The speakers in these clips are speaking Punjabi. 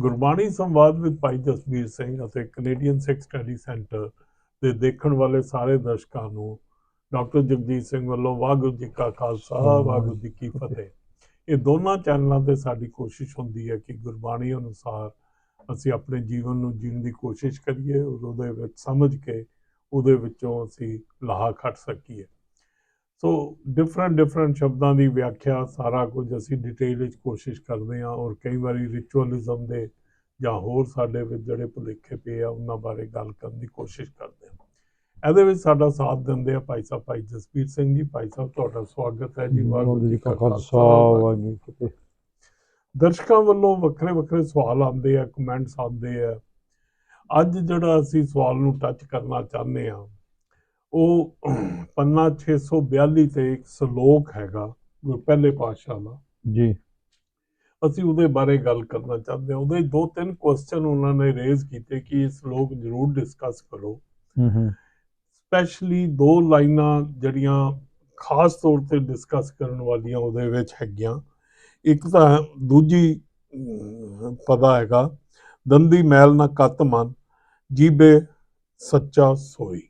ਗੁਰਬਾਣੀ ਸੰਵਾਦ ਵਿੱਚ ਭਾਈ ਜਸਬੀਰ ਸਿੰਘ ਅਤੇ ਕੈਨੇਡੀਅਨ ਸਿੱਖ ਸਟੱਡੀ ਸੈਂਟਰ ਦੇ ਦੇਖਣ ਵਾਲੇ ਸਾਰੇ ਦਰਸ਼ਕਾਂ ਨੂੰ ਡਾਕਟਰ ਜਗਜੀਤ ਸਿੰਘ ਵੱਲੋਂ ਵਾਹਿਗੁਰੂ ਜੀ ਕਾ ਖਾਲਸਾ ਵਾਹਿਗੁਰੂ ਜੀ ਕੀ ਫਤਿਹ। ਇਹ ਦੋਨਾਂ ਚੈਨਲਾਂ ਤੇ ਸਾਡੀ ਕੋਸ਼ਿਸ਼ ਹੁੰਦੀ ਹੈ ਕਿ ਗੁਰਬਾਣੀ ਅਨੁਸਾਰ ਅਸੀਂ ਆਪਣੇ ਜੀਵਨ ਨੂੰ ਜੀਣ ਦੀ ਕੋਸ਼ਿਸ਼ ਕਰੀਏ ਉਹਦੇ ਵਿੱਚ ਸਮਝ ਕੇ ਉਹਦੇ ਵਿੱਚੋਂ ਅਸੀਂ ਲਾਹਾ ਖੱਟ ਸਕੀਏ। ਸੋ ਡਿਫਰੈਂਟ ਡਿਫਰੈਂਟ ਸ਼ਬਦਾਂ ਦੀ ਵਿਆਖਿਆ ਸਾਰਾ ਕੁਝ ਅਸੀਂ ਡਿਟੇਲ ਵਿੱਚ ਕੋਸ਼ਿਸ਼ ਕਰਦੇ ਹਾਂ ਔਰ ਕਈ ਵਾਰੀ ਰਿਚੁਅਲਿਜ਼ਮ ਦੇ ਜਾਂ ਹੋਰ ਸਾਡੇ ਵਿੱਚ ਜਿਹੜੇ ਭੁਲੇਖੇ ਪਏ ਆ ਉਹਨਾਂ ਬਾਰੇ ਗੱਲ ਕਰਨ ਦੀ ਕੋਸ਼ਿਸ਼ ਕਰਦੇ ਹਾਂ। ਇਹਦੇ ਵਿੱਚ ਸਾਡਾ ਸਾਥ ਦਿੰਦੇ ਆ ਭਾਈ ਸਾਹਿਬ ਭਾਈ ਜਸਪੀਰ ਸਿੰਘ ਜੀ। ਭਾਈ ਸਾਹਿਬ ਤੁਹਾਡਾ ਸਵਾਗਤ ਹੈ ਜੀ। ਵਾਹਿਗੁਰੂ ਜੀ ਕਾ ਖਾਲਸਾ ਵਾਹਿਗੁਰੂ ਜੀ ਕੀ ਦਰਸ਼ਕਾਂ ਵੱਲੋਂ ਵੱਖਰੇ ਵੱਖਰੇ ਸਵਾਲ ਆਉਂਦੇ ਆ ਕਮੈਂਟਸ ਆਉਂਦੇ ਆ। ਅੱਜ ਜਿਹੜਾ ਅਸੀਂ ਸਵਾਲ ਨੂੰ ਟੱਚ ਕਰਨਾ ਚਾਹੁੰਦੇ ਆ ਉਹ ਪੰਨਾ 642 ਤੇ ਇੱਕ ਸ਼ਲੋਕ ਹੈਗਾ ਗੁਰ ਪਹਿਲੇ ਪਾਤਸ਼ਾਹ ਦਾ। ਜੀ। ਅਸੀਂ ਉਹਦੇ ਬਾਰੇ ਗੱਲ ਕਰਨਾ ਚਾਹੁੰਦੇ ਹਾਂ। ਉਹਦੇ ਦੋ ਤਿੰਨ ਕੁਐਸਚਨ ਉਹਨਾਂ ਨੇ ਰੇਜ਼ ਕੀਤੇ ਕਿ ਇਹ ਸ਼ਲੋਕ ਜ਼ਰੂਰ ਡਿਸਕਸ ਕਰੋ। ਹੂੰ ਹੂੰ। ਸਪੈਸ਼ਲੀ ਦੋ ਲਾਈਨਾਂ ਜਿਹੜੀਆਂ ਖਾਸ ਤੌਰ ਤੇ ਡਿਸਕਸ ਕਰਨ ਵਾਲੀਆਂ ਉਹਦੇ ਵਿੱਚ ਹੈਗੀਆਂ। ਇੱਕ ਤਾਂ ਦੂਜੀ ਪਤਾ ਹੈਗਾ ਦੰਦੀ ਮੈਲ ਨਾ ਕੱਤ ਮਨ ਜੀਬੇ ਸੱਚਾ ਸੋਈ।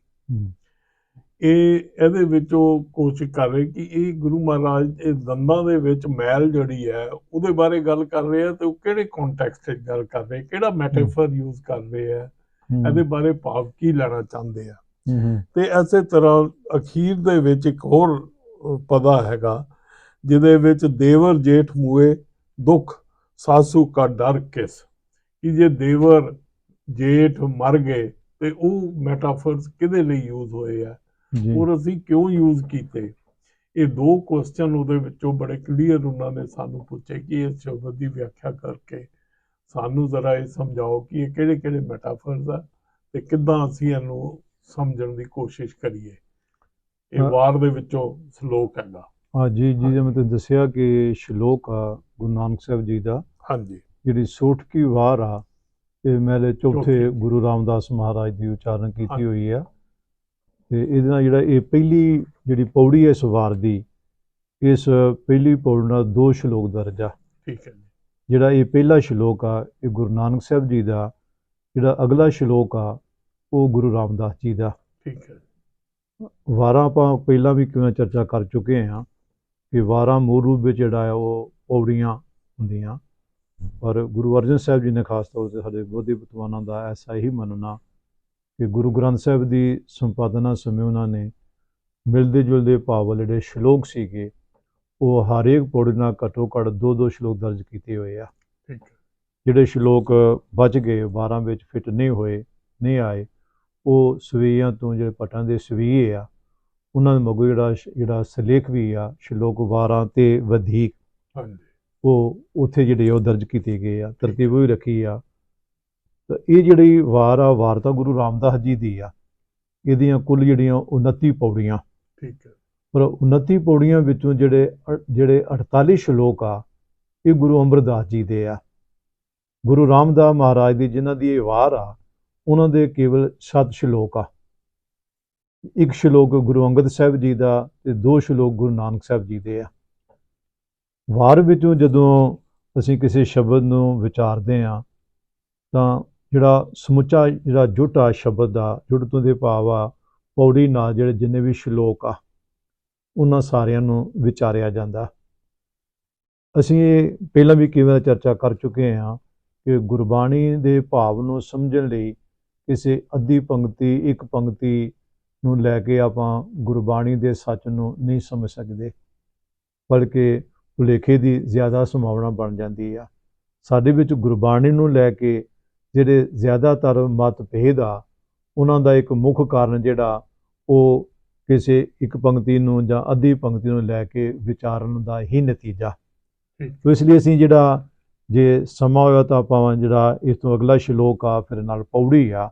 ਇਹ ਇਹਦੇ ਵਿੱਚ ਉਹ ਕੋਸ਼ਿਸ਼ ਕਰ ਰਹੇ ਕਿ ਇਹ ਗੁਰੂ ਮਹਾਰਾਜ ਇਹ ਦੰਦਾਂ ਦੇ ਵਿੱਚ ਮੈਲ ਜਿਹੜੀ ਹੈ ਉਹਦੇ ਬਾਰੇ ਗੱਲ ਕਰ ਰਹੇ ਆ ਤੇ ਉਹ ਕਿਹੜੇ ਕੰਟੈਕਸਟ ਵਿੱਚ ਗੱਲ ਕਰ ਰਹੇ ਕਿਹੜਾ ਮੈਟਾਫਰ ਯੂਜ਼ ਕਰ ਰਹੇ ਆ ਇਹਦੇ ਬਾਰੇ ਭਾਵ ਕੀ ਲੈਣਾ ਚਾਹੁੰਦੇ ਆ? ਤੇ ਐਸੇ ਤਰ੍ਹਾਂ ਅਖੀਰ ਦੇ ਵਿੱਚ ਇੱਕ ਹੋਰ ਪਦਾ ਹੈਗਾ ਜਿਹਦੇ ਵਿੱਚ ਦੇਵਰ ਜੇਠ ਮੂਏ ਦੁੱਖ ਸਾਸੂ ਕਾ ਡਰ ਕਿਸ? ਕਿ ਜੇ ਦੇਵਰ ਜੇਠ ਮਰ ਗਏ ਤੇ ਉਹ ਮੈਟਾਫਰਸ ਕਿਹਦੇ ਲਈ ਯੂਜ਼ ਹੋਏ ਆ? ਔਰ ਅਸੀਂ ਕਿਉਂ ਯੂਜ਼ ਕੀਤੇ? ਇਹ ਦੋ ਕੁਐਸਚਨ ਉਹਦੇ ਵਿੱਚੋਂ ਬੜੇ ਕਲੀਅਰ ਉਹਨਾਂ ਨੇ ਸਾਨੂੰ ਪੁੱਛੇ ਕਿ ਇਸ ਸ਼ਬਦ ਦੀ ਵਿਆਖਿਆ ਕਰਕੇ ਸਾਨੂੰ ਜ਼ਰਾ ਇਹ ਸਮਝਾਓ ਕਿ ਇਹ ਕਿਹੜੇ ਕਿਹੜੇ ਮੈਟਾਫਰਸ ਆ ਤੇ ਕਿੱਦਾਂ ਅਸੀਂ ਇਹਨੂੰ ਸਮਝਣ ਦੀ ਕੋਸ਼ਿਸ਼ ਕਰੀਏ। ਇਹ। ਵਾਰ ਦੇ ਵਿੱਚੋਂ ਸ਼ਲੋਕ ਹੈਗਾ। ਹਾਂ ਜੀ ਜੀ ਜਿਵੇਂ ਤੁਸੀਂ ਦੱਸਿਆ ਕਿ ਸ਼ਲੋਕ ਆ ਗੁਰੂ ਨਾਨਕ ਸਾਹਿਬ ਜੀ ਦਾ। ਹਾਂਜੀ। ਜਿਹੜੀ ਸੋਠਕੀ ਵਾਰ ਆ ਇਹ ਮੈਲੇ ਚੌਥੀ। ਗੁਰੂ ਰਾਮਦਾਸ ਮਹਾਰਾਜ ਦੀ ਉਚਾਰਨ ਕੀਤੀ। ਹੋਈ ਆ। ਤੇ ਇਹਦੇ ਨਾਲ ਜਿਹੜਾ ਇਹ ਪਹਿਲੀ ਜਿਹੜੀ ਪੌੜੀ ਹੈ ਇਸ ਵਾਰ ਦੀ ਇਸ ਪਹਿਲੀ ਪੌੜੀ ਨਾਲ ਦੋ ਸ਼ਲੋਕ ਦਰਜ ਆ ਠੀਕ ਹੈ ਜਿਹੜਾ ਇਹ ਪਹਿਲਾ ਸ਼ਲੋਕ ਆ ਇਹ ਗੁਰੂ ਨਾਨਕ ਸਾਹਿਬ ਜੀ ਦਾ ਜਿਹੜਾ ਅਗਲਾ ਸ਼ਲੋਕ ਆ ਉਹ ਗੁਰੂ ਰਾਮਦਾਸ ਜੀ ਦਾ। ਠੀਕ ਹੈ। ਵਾਰਾਂ ਆਪਾਂ ਪਹਿਲਾਂ ਵੀ ਕਿਵੇਂ ਚਰਚਾ ਕਰ ਚੁੱਕੇ ਹਾਂ ਕਿ ਵਾਰਾਂ ਮੂਲ ਰੂਪ ਵਿੱਚ ਜਿਹੜਾ ਹੈ ਉਹ ਪੌੜੀਆਂ ਹੁੰਦੀਆਂ। ਪਰ ਗੁਰੂ ਅਰਜਨ ਸਾਹਿਬ ਜੀ ਨੇ ਖਾਸ ਤੌਰ ਤੇ ਸਾਡੇ ਬੋਧੀ ਵਿਦਵਾਨਾਂ ਦਾ ਐਸਾ ਹੀ ਮੰਨਣਾ ਕਿ ਗੁਰੂ ਗ੍ਰੰਥ ਸਾਹਿਬ ਦੀ ਸੰਪਾਦਨਾ ਸਮੇਂ ਉਹਨਾਂ ਨੇ ਮਿਲਦੇ ਜੁਲਦੇ ਭਾਵ ਵਾਲੇ ਜਿਹੜੇ ਸ਼ਲੋਕ ਸੀਗੇ ਉਹ ਹਰੇਕ ਪੌੜੀ ਨਾਲ ਘੱਟੋ ਘੱਟ ਦੋ ਦੋ ਸ਼ਲੋਕ ਦਰਜ ਕੀਤੇ ਹੋਏ ਆ। ਜਿਹੜੇ ਸ਼ਲੋਕ ਬਚ ਗਏ 12 ਵਿੱਚ ਫਿੱਟ ਨਹੀਂ ਹੋਏ ਨਹੀਂ ਆਏ ਉਹ ਸਵੀਆਂ ਤੋਂ ਜਿਹੜੇ ਪਟਾਂ ਦੇ ਸਵੀਏ ਆ ਉਹਨਾਂ ਦੇ ਮਗੂ ਜਿਹੜਾ ਜਿਹੜਾ ਸਲੇਖ ਵੀ ਆ ਸ਼ਲੋਕ 12 ਤੇ ਵਧੇਕ ਹਾਂਜੀ। ਉਹ ਉੱਥੇ ਜਿਹੜੇ ਉਹ ਦਰਜ ਕੀਤੇ ਗਏ ਆ ਤਰਤੀਬ ਵੀ ਰੱਖੀ ਆ। ਤਾਂ ਇਹ ਜਿਹੜੀ ਵਾਰ ਆ ਵਾਰ ਤਾਂ ਗੁਰੂ ਰਾਮਦਾਸ ਜੀ ਦੀ ਆ। ਇਹਦੀਆਂ ਕੁੱਲ ਜਿਹੜੀਆਂ 29 ਪੌੜੀਆਂ। ਠੀਕ ਹੈ। ਪਰ 29 ਪੌੜੀਆਂ ਵਿੱਚੋਂ ਜਿਹੜੇ ਜਿਹੜੇ 48 ਸ਼ਲੋਕ ਆ ਇਹ ਗੁਰੂ ਅਮਰਦਾਸ ਜੀ ਦੇ ਆ। ਗੁਰੂ ਰਾਮਦਾਸ ਮਹਾਰਾਜ ਦੀ ਜਿਨ੍ਹਾਂ ਦੀ ਇਹ ਵਾਰ ਆ ਉਹਨਾਂ ਦੇ ਕੇਵਲ 7 ਸ਼ਲੋਕ ਆ। ਇੱਕ ਸ਼ਲੋਕ ਗੁਰੂ ਅੰਗਦ ਸਾਹਿਬ ਜੀ ਦਾ ਤੇ ਦੋ ਸ਼ਲੋਕ ਗੁਰੂ ਨਾਨਕ ਸਾਹਿਬ ਜੀ ਦੇ ਆ। ਵਾਰ ਵਿੱਚੋਂ ਜਦੋਂ ਅਸੀਂ ਕਿਸੇ ਸ਼ਬਦ ਨੂੰ ਵਿਚਾਰਦੇ ਆ ਤਾਂ ਜਿਹੜਾ ਸਮੁੱਚਾ, ਜਿਹੜਾ ਜੁਟ ਆ ਸ਼ਬਦ ਦਾ, ਜੁਟ ਤੋਂ ਦੇ ਭਾਵ ਆ, ਪੌੜੀ ਨਾਲ ਜਿਹੜੇ ਜਿੰਨੇ ਵੀ ਸ਼ਲੋਕ ਆ, ਉਹਨਾਂ ਸਾਰਿਆਂ ਨੂੰ ਵਿਚਾਰਿਆ ਜਾਂਦਾ। ਅਸੀਂ ਇਹ ਪਹਿਲਾਂ ਵੀ ਕਿਵੇਂ ਚਰਚਾ ਕਰ ਚੁੱਕੇ ਹਾਂ ਕਿ ਗੁਰਬਾਣੀ ਦੇ ਭਾਵ ਨੂੰ ਸਮਝਣ ਲਈ ਕਿਸੇ ਅੱਧੀ ਪੰਕਤੀ, ਇੱਕ ਪੰਕਤੀ ਨੂੰ ਲੈ ਕੇ ਆਪਾਂ ਗੁਰਬਾਣੀ ਦੇ ਸੱਚ ਨੂੰ ਨਹੀਂ ਸਮਝ ਸਕਦੇ, ਬਲਕਿ ਭੁਲੇਖੇ ਦੀ ਜ਼ਿਆਦਾ ਸੰਭਾਵਨਾ ਬਣ ਜਾਂਦੀ ਆ। ਸਾਡੇ ਵਿੱਚ ਗੁਰਬਾਣੀ ਨੂੰ ਲੈ ਕੇ ਜਿਹੜੇ ਜ਼ਿਆਦਾਤਰ ਮਤਭੇਦ ਆ ਉਹਨਾਂ ਦਾ ਇੱਕ ਮੁੱਖ ਕਾਰਨ ਜਿਹੜਾ ਉਹ ਕਿਸੇ ਇੱਕ ਪੰਕਤੀ ਨੂੰ ਜਾਂ ਅੱਧੀ ਪੰਕਤੀ ਨੂੰ ਲੈ ਕੇ ਵਿਚਾਰਨ ਦਾ ਹੀ ਨਤੀਜਾ। ਤੋ ਇਸ ਲਈ ਅਸੀਂ ਜਿਹੜਾ ਜੇ ਸਮਾਂ ਹੋਇਆ ਤਾਂ ਆਪਾਂ ਜਿਹੜਾ ਇਸ ਤੋਂ ਅਗਲਾ ਸ਼ਲੋਕ ਆ ਫਿਰ ਨਾਲ ਪੌੜੀ ਆ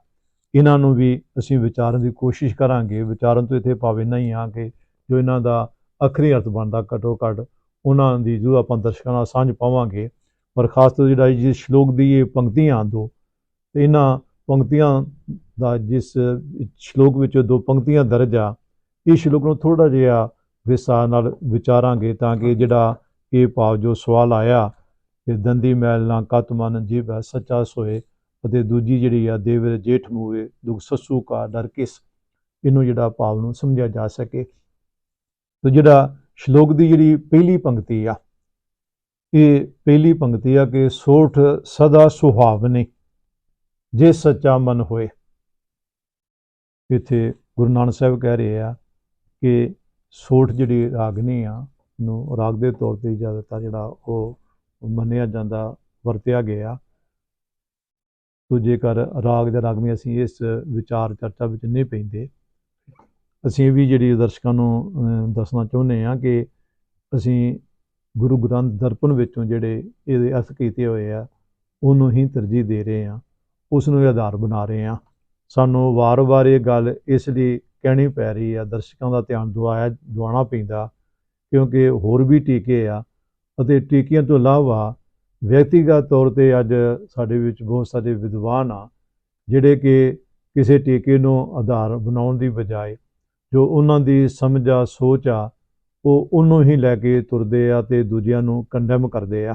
ਇਹਨਾਂ ਨੂੰ ਵੀ ਅਸੀਂ ਵਿਚਾਰਨ ਦੀ ਕੋਸ਼ਿਸ਼ ਕਰਾਂਗੇ। ਵਿਚਾਰਨ ਤੋਂ ਇੱਥੇ ਭਾਵੇਂ ਨਹੀਂ ਆ ਕਿ ਜੋ ਇਹਨਾਂ ਦਾ ਅਖਰੀ ਅਰਥ ਬਣਦਾ ਘਟੋ ਘੱਟ ਉਹਨਾਂ ਦੀ ਜੋ ਆਪਾਂ ਦਰਸ਼ਕਾਂ ਨਾਲ ਸਾਂਝ ਪਾਵਾਂਗੇ। ਪਰ ਖਾਸ ਤੌਰ ਜਿਹੜਾ ਜਿਸ ਸ਼ਲੋਕ ਦੀ ਇਹ ਪੰਕਤੀਆਂ ਦੋ ਤੇ ਇਹਨਾਂ ਪੰਕਤੀਆਂ ਦਾ ਜਿਸ ਸ਼ਲੋਕ ਵਿੱਚ ਦੋ ਪੰਕਤੀਆਂ ਦਰਜ ਆ, ਇਹ ਸ਼ਲੋਕ ਨੂੰ ਥੋੜਾ ਜਿਹਾ ਵਿਸਾਰ ਨਾਲ ਵਿਚਾਰਾਂਗੇ ਤਾਂ ਕਿ ਜਿਹੜਾ ਇਹ ਭਾਵ ਜੋ ਸਵਾਲ ਆਇਆ ਕਿ ਦੰਦੀ ਮੈਲ ਨਾ ਕਤ ਮਨ ਜੀਵ ਹੈ, ਸੱਚਾ ਸੋਏ ਅਤੇ ਦੂਜੀ ਜਿਹੜੀ ਆ ਦੇਵਰ ਜੇਠ ਮੂਏ ਦੁਖ ਸੱਸੂ ਕਾ ਡਰ ਕਿਸ, ਇਹਨੂੰ ਜਿਹੜਾ ਭਾਵ ਨੂੰ ਸਮਝਿਆ ਜਾ ਸਕੇ। ਤੇ ਜਿਹੜਾ ਸ਼ਲੋਕ ਦੀ ਜਿਹੜੀ ਪਹਿਲੀ ਪੰਕਤੀ ਆ, ਇਹ ਪਹਿਲੀ ਪੰਕਤੀ ਆ ਕਿ ਸੋਠ ਸਦਾ ਸੁਹਾਵਨੇ। ਜੇ ਸੱਚਾ ਮਨ ਹੋਏ। ਇੱਥੇ ਗੁਰੂ ਨਾਨਕ ਸਾਹਿਬ ਕਹਿ ਰਹੇ ਆ ਕਿ ਸੋਠ ਜਿਹੜੀ ਰਾਗਨੀ ਆ ਨੂੰ ਰਾਗ ਦੇ ਤੌਰ ਤੇ ਜ਼ਿਆਦਾਤਰ ਜਿਹੜਾ ਉਹ ਮੰਨਿਆ ਜਾਂਦਾ, ਵਰਤਿਆ ਗਿਆ। ਤੋ ਜੇਕਰ ਰਾਗ ਜਾਂ ਰਾਗਨੀ ਅਸੀਂ ਇਸ ਵਿਚਾਰ ਚਰਚਾ ਵਿੱਚ ਨਹੀਂ ਪੈਂਦੇ। ਅਸੀਂ ਇਹ ਵੀ ਜਿਹੜੀ ਦਰਸ਼ਕਾਂ ਨੂੰ ਦੱਸਣਾ ਚਾਹੁੰਦੇ ਹਾਂ ਕਿ ਅਸੀਂ ਗੁਰੂ ਗ੍ਰੰਥ ਦਰਪਣ ਵਿੱਚੋਂ ਜਿਹੜੇ ਇਹਦੇ ਅਰਥ ਕੀਤੇ ਹੋਏ ਆ, ਉਹਨੂੰ ਹੀ ਤਰਜੀਹ ਦੇ ਰਹੇ ਹਾਂ ਉਸ ਨੂੰ ਆਧਾਰ ਬਣਾ ਰਹੇ ਹਾਂ। ਸਾਨੂੰ ਵਾਰ-ਵਾਰ ਇਹ ਗੱਲ ਇਸ ਲਈ ਕਹਿਣੀ ਪੈ ਰਹੀ ਆ, ਦਰਸ਼ਕਾਂ ਦਾ ਧਿਆਨ ਦੁਆਇਆ ਦਿਵਾਉਣਾ ਪੈਂਦਾ, ਕਿਉਂਕਿ ਹੋਰ ਵੀ ਟੀਕੇ ਆ ਅਤੇ ਟੀਕਿਆਂ ਤੋਂ ਇਲਾਵਾ ਵਿਅਕਤੀਗਤ ਤੌਰ ਤੇ ਅੱਜ ਸਾਡੇ ਵਿੱਚ ਬਹੁਤ ਸਾਰੇ ਵਿਦਵਾਨ ਆ, ਜਿਹੜੇ ਕਿ ਕਿਸੇ ਟੀਕੇ ਨੂੰ ਆਧਾਰ ਬਣਾਉਣ ਦੀ ਬਜਾਏ ਜੋ ਉਹਨਾਂ ਦੀ ਸਮਝ ਆ, ਸੋਚ ਆ, ਉਹ ਉਹਨੂੰ ਹੀ ਲੈ ਕੇ ਤੁਰਦੇ ਆ ਤੇ ਦੂਜਿਆਂ ਨੂੰ ਕੰਡੈਮ ਕਰਦੇ ਆ।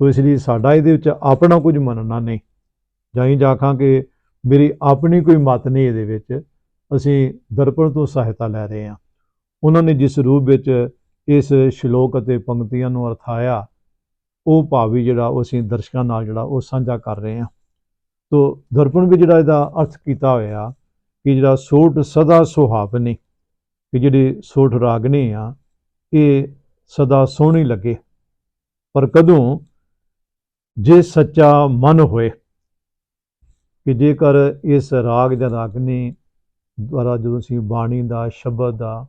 ਸੋ ਇਸ ਲਈ ਸਾਡਾ ਇਹਦੇ ਵਿੱਚ ਆਪਣਾ ਕੁਝ ਮੰਨਣਾ ਨਹੀਂ। ਜਾਈ ਜਾਖਾਂ ਕਿ ਮੇਰੀ ਆਪਣੀ ਕੋਈ ਮਤ ਨਹੀਂ ਇਹਦੇ ਵਿੱਚ। ਅਸੀਂ ਦਰਪਣ ਤੋਂ ਸਹਾਇਤਾ ਲੈ ਰਹੇ ਹਾਂ। ਉਹਨਾਂ ਨੇ ਜਿਸ ਰੂਪ ਵਿੱਚ ਇਸ ਸ਼ਲੋਕ ਅਤੇ ਪੰਕਤੀਆਂ ਨੂੰ ਅਰਥਾਇਆ, ਉਹ ਭਾਵੀ ਜਿਹੜਾ ਉਹ ਅਸੀਂ ਦਰਸ਼ਕਾਂ ਨਾਲ ਜਿਹੜਾ ਉਹ ਸਾਂਝਾ ਕਰ ਰਹੇ ਹਾਂ। ਤੋ ਦਰਪਣ ਵੀ ਜਿਹੜਾ ਇਹਦਾ ਅਰਥ ਕੀਤਾ ਹੋਇਆ ਕਿ ਜਿਹੜਾ ਸੋਠ ਸਦਾ ਸੁਹਾਵਨੀ ਕਿ ਜਿਹੜੀ ਸੋਠ ਰਾਗਨੀ ਆ, ਇਹ ਸਦਾ ਸੋਹਣੀ ਲੱਗੇ। ਪਰ ਕਦੋਂ ਜੇ ਸੱਚਾ ਮਨ ਹੋਏ ਕਿ ਜੇਕਰ ਇਸ ਰਾਗ ਜਾਂ ਰਾਗਨੀ ਦੁਆਰਾ ਜਦੋਂ ਅਸੀਂ ਬਾਣੀ ਦਾ, ਸ਼ਬਦ ਦਾ,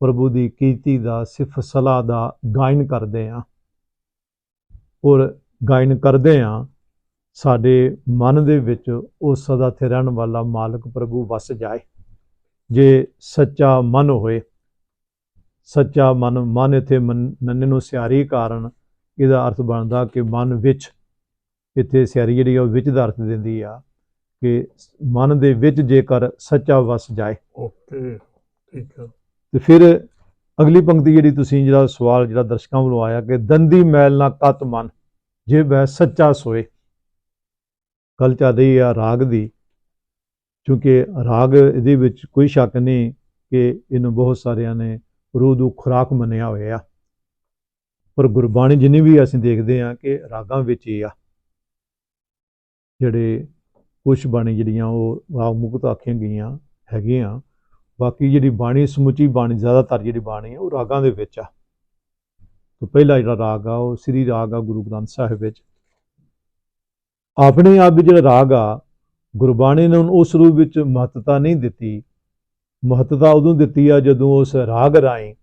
ਪ੍ਰਭੂ ਦੀ ਕੀਤੀ ਦਾ, ਸਿਫਤ ਸਲਾਹ ਦਾ ਗਾਇਨ ਕਰਦੇ ਹਾਂ ਔਰ ਗਾਇਨ ਕਰਦੇ ਹਾਂ, ਸਾਡੇ ਮਨ ਦੇ ਵਿੱਚ ਉਹ ਸਦਾ ਤੇ ਰਹਿਣ ਵਾਲਾ ਮਾਲਕ ਪ੍ਰਭੂ ਵਸ ਜਾਏ। ਜੇ ਸੱਚਾ ਮਨ ਹੋਏ, ਸੱਚਾ ਮਨ ਮਨ ਇਥੇ ਨੰਨੇ ਨੂੰ ਸਿਆਰੀ ਕਾਰਨ ਇਹਦਾ ਅਰਥ ਬਣਦਾ ਕਿ ਮਨ ਵਿੱਚ ਇੱਥੇ ਸਿਆਰੀ ਜਿਹੜੀ ਆ ਉਹ ਵਿੱਚ ਦਾ ਅਰਥ ਦਿੰਦੀ ਆ। ਕਿ ਮਨ ਦੇ ਵਿੱਚ ਜੇਕਰ ਸੱਚਾ ਵਸ ਜਾਏ। ਓਕੇ ਠੀਕ ਹੈ ਤੇ ਫਿਰ ਅਗਲੀ ਪੰਕਤੀ ਜਿਹੜੀ ਤੁਸੀਂ ਜਿਹੜਾ ਸਵਾਲ ਜਿਹੜਾ ਦਰਸ਼ਕਾਂ ਵੱਲੋਂ ਆਇਆ ਕਿ ਦੰਦੀ ਮੈਲ ਨਾ ਕਤ ਮਨ ਜੇ ਬੈ ਸੱਚਾ ਸੋਏ। ਗੱਲ ਚੱਲ ਰਹੀ ਆ ਰਾਗ ਦੀ ਕਿਉਂਕਿ ਰਾਗ ਇਹਦੇ ਵਿੱਚ ਕੋਈ ਸ਼ੱਕ ਨਹੀਂ ਕਿ ਇਹਨੂੰ ਬਹੁਤ ਸਾਰਿਆਂ ਨੇ ਰੂਹ ਨੂੰ ਖੁਰਾਕ ਮੰਨਿਆ ਹੋਇਆ। ਪਰ ਗੁਰਬਾਣੀ ਜਿੰਨੀ ਵੀ ਅਸੀਂ ਦੇਖਦੇ ਹਾਂ ਕਿ ਰਾਗਾਂ ਵਿੱਚ ਹੀ ਆ ਜਿਹੜੇ ਕੁਛ ਬਾਣੀ ਜਿਹੜੀਆਂ ਉਹ ਰਾਗ ਮੁਕਤ ਆਖੀਆਂ ਗਈਆਂ ਹੈਗੀਆਂ। ਬਾਕੀ ਜਿਹੜੀ ਬਾਣੀ, ਸਮੁੱਚੀ ਬਾਣੀ, ਜ਼ਿਆਦਾਤਰ ਜਿਹੜੀ ਬਾਣੀ ਹੈ ਉਹ ਰਾਗਾਂ ਦੇ ਵਿੱਚ ਆ। ਤੋਂ ਪਹਿਲਾ ਜਿਹੜਾ ਰਾਗ ਆ, ਉਹ ਸ੍ਰੀ ਰਾਗ ਆ ਗੁਰੂ ਗ੍ਰੰਥ ਸਾਹਿਬ ਵਿੱਚ। ਆਪਣੇ ਆਪ ਵੀ ਜਿਹੜਾ ਰਾਗ ਆ, ਗੁਰਬਾਣੀ ਨੇ ਉਹਨੂੰ ਉਸ ਰੂਪ ਵਿੱਚ ਮਹੱਤਤਾ ਨਹੀਂ ਦਿੱਤੀ। ਮਹੱਤਤਾ ਉਦੋਂ ਦਿੱਤੀ ਆ ਜਦੋਂ ਉਸ ਰਾਗ ਰਾਹੀਂ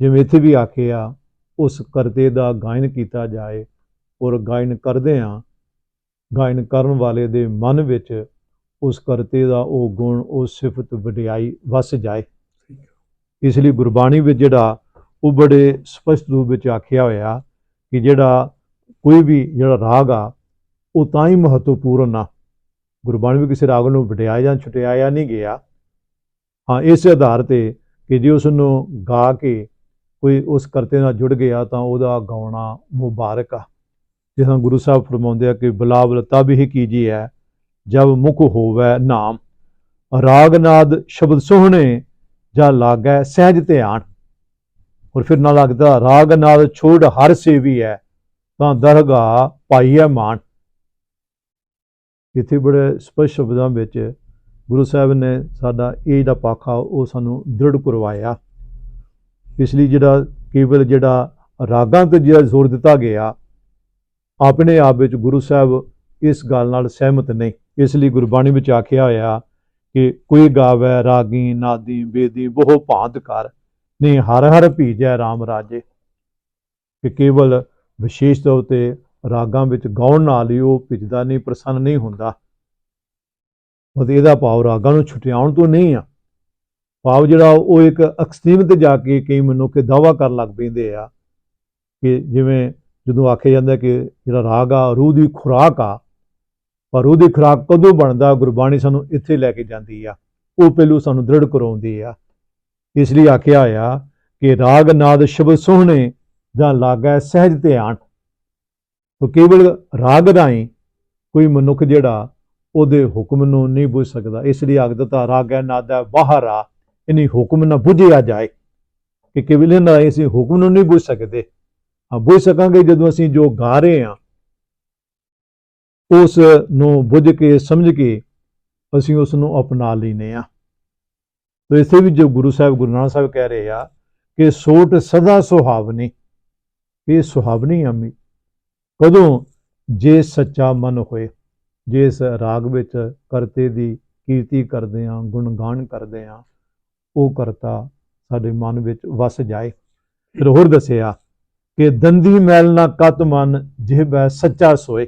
ਜਿਵੇਂ ਇੱਥੇ ਵੀ ਆਖਿਆ ਉਸ ਕਰਤੇ ਦਾ ਗਾਇਨ ਕੀਤਾ ਜਾਏ ਔਰ ਗਾਇਨ ਕਰਦੇ ਆ ਗਾਇਨ ਕਰਨ ਵਾਲੇ ਦੇ ਮਨ ਵਿੱਚ ਉਸ ਕਰਤੇ ਦਾ ਉਹ ਗੁਣ ਉਹ ਸਿਫਤ ਵਡਿਆਈ ਵਸ ਜਾਏ। ਇਸ ਲਈ ਗੁਰਬਾਣੀ ਵਿੱਚ ਜਿਹੜਾ ਉਹ ਬੜੇ ਸਪਸ਼ਟ ਰੂਪ ਵਿੱਚ ਆਖਿਆ ਹੋਇਆ ਕਿ ਜਿਹੜਾ ਕੋਈ ਵੀ ਜਿਹੜਾ ਰਾਗ ਆ ਉਹ ਤਾਂ ਹੀ ਮਹੱਤਵਪੂਰਨ ਆ। ਗੁਰਬਾਣੀ ਵਿੱਚ ਕਿਸੇ ਰਾਗ ਨੂੰ ਵਡਿਆਇਆ ਜਾਂ ਛੁਟਿਆਇਆ ਨਹੀਂ ਗਿਆ। ਹਾਂ ਇਸ ਆਧਾਰ ਤੇ ਕਿ ਜੇ ਉਸ ਨੂੰ ਗਾ ਕੇ ਕੋਈ ਉਸ ਕਰਤੇ ਨਾਲ ਜੁੜ ਗਿਆ ਤਾਂ ਉਹਦਾ ਗਾਉਣਾ ਮੁਬਾਰਕ ਆ। ਜਿਸ ਤਰ੍ਹਾਂ ਗੁਰੂ ਸਾਹਿਬ ਫਰਮਾਉਂਦੇ ਆ ਕਿ ਬਲਾਵਲ ਤਬ ਹੀ ਹੈ, ਜਬ ਮੁਖ ਹੋਵੇ ਨਾਮ ਰਾਗ ਨਾਦ ਸ਼ਬਦ ਸੋਹਣੇ ਜਾਂ ਲਾਗੈ ਸਹਿਜ ਧਿਆਨ। ਔਰ ਫਿਰ ਨਾ ਲੱਗਦਾ ਰਾਗ ਨਾਦ ਛੋੜ ਹਰ ਸੇਵੀ ਹੈ, ਤਾਂ ਦਰਗਾ ਪਾਈਐ ਮਾਨ ਇੱਥੇ ਬੜੇ ਸਪਸ਼ਟ ਸ਼ਬਦਾਂ ਵਿੱਚ ਗੁਰੂ ਸਾਹਿਬ ਨੇ ਸਾਡਾ ਇਹ ਜਿਹੜਾ ਪਾਖਾ, ਉਹ ਸਾਨੂੰ ਦ੍ਰਿੜ ਕਰਵਾਇਆ। ਇਸ ਲਈ ਜਿਹੜਾ ਕੇਵਲ ਜਿਹੜਾ ਰਾਗਾਂ ਤੇ ਜਿਹੜਾ ਜ਼ੋਰ ਦਿੱਤਾ ਗਿਆ ਆਪਣੇ ਆਪ ਵਿੱਚ ਗੁਰੂ ਸਾਹਿਬ ਇਸ ਗੱਲ ਨਾਲ ਸਹਿਮਤ ਨਹੀਂ। ਇਸ ਲਈ ਗੁਰਬਾਣੀ ਵਿੱਚ ਆਖਿਆ ਹੋਇਆ ਕਿ ਕੋਈ ਗਾਵੇ, ਰਾਗੀ, ਨਾਦੀ, ਬੇਦੀ, ਬਹੁ ਭਾਂਤ ਕਰ। ਨਹੀਂ ਹਰ ਹਰ ਭੀਜੈ RAM ਰਾਜੇ। ਕਿ ਕੇਵਲ ਵਿਸ਼ੇਸ਼ ਤੌਰ ਤੇ ਰਾਗਾਂ ਵਿੱਚ ਗਾਉਣ ਨਾਲ ਹੀ ਉਹ ਭਿਜਦਾ ਨਹੀਂ, ਪ੍ਰਸੰਨ ਨਹੀਂ ਹੁੰਦਾ। ਮਤਲਬ ਇਹਦਾ ਭਾਵ ਰਾਗਾਂ ਨੂੰ ਛੁਟਿਆਉਣ ਤੋਂ ਨਹੀਂ ਆ। ਭਾਵ ਜਿਹੜਾ ਉਹ ਇੱਕ ਐਕਸਟ੍ਰੀਮ ਤੇ ਜਾ ਕੇ ਕਈ ਮਨੁੱਖ ਦਾਵਾ ਕਰਨ ਲੱਗ ਪੈਂਦੇ ਆ ਕਿ ਜਿਵੇਂ ਜਦੋਂ ਆਖਿਆ ਜਾਂਦਾ ਕਿ ਜਿਹੜਾ ਰਾਗ ਆ, ਰੂਹ ਦੀ ਖੁਰਾਕ ਆ, ਪਰ ਰੂਹ ਦੀ ਖੁਰਾਕ ਕਦੋਂ ਬਣਦਾ? ਗੁਰਬਾਣੀ ਸਾਨੂੰ ਇੱਥੇ ਲੈ ਕੇ ਜਾਂਦੀ ਆ। ਉਹ ਪਹਿਲੂ ਸਾਨੂੰ ਦ੍ਰਿੜ ਕਰਾਉਂਦੀ ਆ। ਇਸ ਲਈ ਆਖਿਆ ਹੋਇਆ ਕਿ ਰਾਗ ਨਾਦ ਸ਼ਬਦ ਸੋਹਣੇ ਜਾਂ ਲਾਗੈ ਸਹਿਜ ਧਿਆਨ। ਤੋ ਕੇਵਲ ਰਾਗ ਰਾਹੀਂ ਕੋਈ ਮਨੁੱਖ ਜਿਹੜਾ, ਉਹਦੇ ਹੁਕਮ ਨੂੰ ਨਹੀਂ ਬੁੱਝ ਸਕਦਾ। ਇਸ ਲਈ ਆਗਦਤਾ ਰਾਗੈ ਨਾਦਾ ਬਾਹਰ ਆ, ਇਨੀ ਹੁਕਮ ਨਾ ਬੁਝਿਆ ਜਾਏ। ਕਿ ਕੇਵਲ ਇਹਨਾਂ ਰਾਹੀਂ ਅਸੀਂ ਹੁਕਮ ਨੂੰ ਨਹੀਂ ਬੁੱਝ ਸਕਦੇ। ਹਾਂ ਬੁੱਝ ਸਕਾਂਗੇ ਜਦੋਂ ਅਸੀਂ ਜੋ ਗਾ ਰਹੇ ਹਾਂ। ਉਸ ਨੂੰ ਬੁੱਝ ਕੇ, ਸਮਝ ਕੇ ਅਸੀਂ ਉਸ ਨੂੰ ਅਪਣਾ ਲੈਨੇ ਆ ਤੋ ਇਸੇ ਵੀ ਜੋ ਗੁਰੂ ਸਾਹਿਬ, ਗੁਰੂ ਨਾਨਕ ਸਾਹਿਬ ਕਹਿ ਰਹੇ ਆ ਕਿ ਸੋਟ ਸਦਾ ਸੁਹਾਵਨੀ ਇਹ ਸੁਹਾਵਨੀ ਆਮੀ ਕਦੋਂ? ਜੇ ਸੱਚਾ ਮਨ ਹੋਏ ਜੇ ਇਸ ਰਾਗ ਵਿੱਚ ਕਰਤੇ ਦੀ ਕੀਰਤੀ ਕਰਦੇ ਆ ਗੁਣਗਾਨ ਕਰਦੇ ਆ ਉਹ ਕਰਤਾ ਸਾਡੇ ਮਨ ਵਿੱਚ ਵਸ ਜਾਏ। ਫਿਰ ਹੋਰ ਦੱਸਿਆ ਕਿ ਦੰਦੀ ਮੈਲ ਨਾ ਕਤ ਮਨ ਜਿਹਬੈ ਸੱਚਾ ਸੋਏ।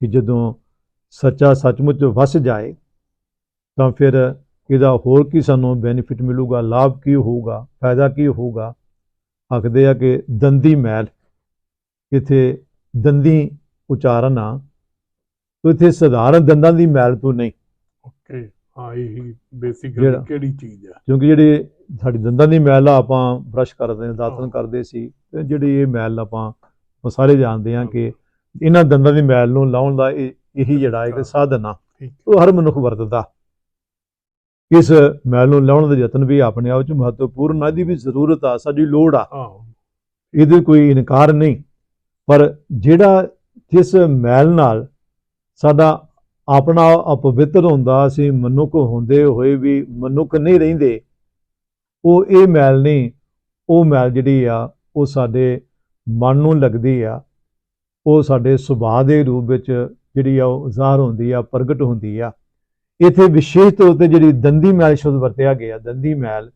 ਕਿ ਜਦੋਂ ਸੱਚਾ ਸੱਚਮੁੱਚ ਵਸ ਜਾਏ ਤਾਂ ਫਿਰ ਇਹਦਾ ਹੋਰ ਕੀ ਸਾਨੂੰ ਬੈਨੀਫਿਟ ਮਿਲੂਗਾ ਲਾਭ ਕੀ ਹੋਊਗਾ ਫਾਇਦਾ ਕੀ ਹੋਊਗਾ? ਆਖਦੇ ਆ ਕਿ ਦੰਦੀ ਮੈਲ ਇਥੇ ਦੰਦੀ ਉਚਾਰਨ ਆ ਤੋ ਇਥੇ ਸਧਾਰਨ ਦੰਦਾਂ ਦੀ ਮੈਲ ਤੋਂ ਨਹੀਂ। ਓਕੇ ਹਾਂ ਇਹ ਬੇਸਿਕਲੀ ਜਿਹੜਾ- ਕਿਹੜੀ ਚੀਜ਼ ਹੈ ਕਿਉਂਕਿ ਜਿਹੜੇ ਸਾਡੀ ਦੰਦਾਂ ਦੀ ਮੈਲ ਆ ਆਪਾਂ ਬ੍ਰਸ਼ ਕਰਦੇ ਹਾਂ ਦਾਤਨ। ਕਰਦੇ ਸੀ। ਤੇ ਜਿਹੜੀ ਇਹ ਮੈਲ ਆਪਾਂ ਉਹ ਸਾਰੇ ਜਾਣਦੇ ਹਾਂ ਕਿ ਇਹਨਾਂ ਦੰਦਾਂ ਦੀ ਮੈਲ ਨੂੰ ਲਾਉਣ ਦਾ ਇਹ ਇਹੀ ਜਿਹੜਾ ਇੱਕ। ਸਾਧਨ ਆ। ਉਹ ਹਰ ਮਨੁੱਖ ਵਰਤਦਾ। ਇਸ ਮੈਲ ਨੂੰ ਲਾਉਣ ਦਾ ਯਤਨ ਵੀ ਆਪਣੇ ਆਪ ਚ ਮਹੱਤਵਪੂਰਨ ਆ ਇਹਦੀ ਵੀ ਜ਼ਰੂਰਤ ਆ ਸਾਡੀ ਲੋੜ ਆ। ਇਹਦੇ ਕੋਈ ਇਨਕਾਰ ਨਹੀਂ। ਪਰ ਜਿਹੜਾ ਜਿਸ ਮੈਲ ਨਾਲ ਸਾਡਾ ਆਪਣਾ ਅਪਵਿੱਤਰ ਹੁੰਦਾ ਅਸੀਂ ਮਨੁੱਖ ਹੁੰਦੇ ਹੋਏ ਵੀ ਮਨੁੱਖ ਨਹੀਂ ਰਹਿੰਦੇ ਉਹ ਇਹ ਮੈਲ ਨਹੀਂ, ਉਹ ਮੈਲ ਜਿਹੜੀ ਆ, ਉਹ ਸਾਡੇ ਮਨ ਨੂੰ ਲੱਗਦੀ ਆ। ਉਹ ਸਾਡੇ ਸੁਭਾਅ ਦੇ ਰੂਪ ਵਿੱਚ ਜਿਹੜੀ ਆ, ਉਹ ਜ਼ਾਹਰ ਹੁੰਦੀ ਆ, ਪ੍ਰਗਟ ਹੁੰਦੀ ਆ। ਇੱਥੇ ਵਿਸ਼ੇਸ਼ ਤੌਰ ਤੇ ਜਿਹੜੀ ਦੰਦੀ ਮੈਲ ਸ਼ਬਦ ਵਰਤਿਆ ਗਿਆ, ਦੰਦੀ ਮੈਲ,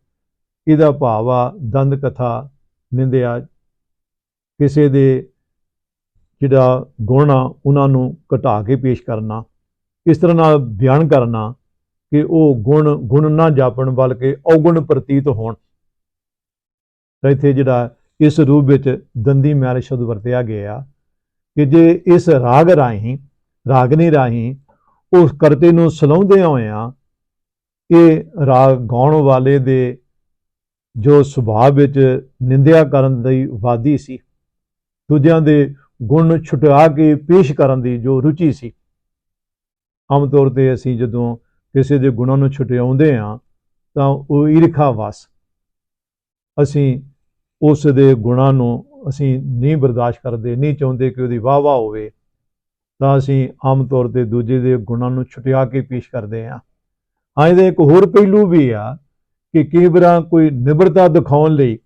ਇਹਦਾ ਭਾਵ ਆ, ਦੰਦ ਕਥਾ ਨਿੰਦਿਆ। ਕਿਸੇ ਦੇ ਜਿਹੜਾ ਗੁਣ ਆ, ਉਹਨਾਂ ਨੂੰ ਘਟਾ ਕੇ ਪੇਸ਼ ਕਰਨਾ। ਇਸ ਤਰ੍ਹਾਂ ਨਾਲ ਬਿਆਨ ਕਰਨਾ ਕਿ ਉਹ ਗੁਣ ਗੁਣ ਨਾ ਜਾਪਣ ਬਲਕਿ ਔਗੁਣ ਪ੍ਰਤੀਤ ਹੋਣ। ਤਾਂ ਇੱਥੇ ਜਿਹੜਾ ਇਸ ਰੂਪ ਵਿੱਚ ਦੰਦੀ ਮੈਲ ਸ਼ਬਦ ਵਰਤਿਆ ਗਿਆ ਕਿ ਜੇ ਇਸ ਰਾਗ ਰਾਹੀਂ, ਰਾਗਨੀ ਰਾਹੀਂ ਉਸ ਕਰਤੇ ਨੂੰ ਸਲਾਉਂਦੇ ਹੋਇਆਂ ਇਹ ਰਾਗ ਗਾਉਣ ਵਾਲੇ ਦੇ ਜੋ ਸੁਭਾਅ ਵਿੱਚ ਨਿੰਦਿਆ ਕਰਨ ਦੀ ਵਾਦੀ ਸੀ, ਦੂਜਿਆਂ ਦੇ ਗੁਣ ਛੁਟਾ ਕੇ ਪੇਸ਼ ਕਰਨ ਦੀ ਜੋ ਰੁਚੀ ਸੀ। ਆਮ ਤੌਰ ਤੇ ਅਸੀਂ ਜਦੋਂ ਕਿਸੇ ਦੇ ਗੁਣਾਂ ਨੂੰ ਛੁਟਿਆਉਂਦੇ ਹਾਂ, ਤਾਂ ਉਹ ਈਰਖਾ ਵਸ। ਅਸੀਂ ਉਸ ਦੇ ਗੁਣਾਂ ਨੂੰ ਅਸੀਂ ਨਹੀਂ ਬਰਦਾਸ਼ਤ ਕਰਦੇ, ਨਹੀਂ ਚਾਹੁੰਦੇ ਕਿ ਉਹਦੀ ਵਾਹ ਵਾਹ ਹੋਵੇ, ਤਾਂ ਅਸੀਂ ਆਮ ਤੌਰ ਤੇ ਦੂਜੇ ਦੇ ਗੁਣਾਂ ਨੂੰ ਛੁਟਿਆ ਕੇ ਪੇਸ਼ ਕਰਦੇ ਹਾਂ। ਹਾਂ, ਇਹਦਾ ਇੱਕ ਹੋਰ ਪਹਿਲੂ ਵੀ ਆ ਕਿ ਕਈ ਵਾਰਾਂ ਕੋਈ ਨਿਬਰਤਾ ਦਿਖਾਉਣ ਲਈ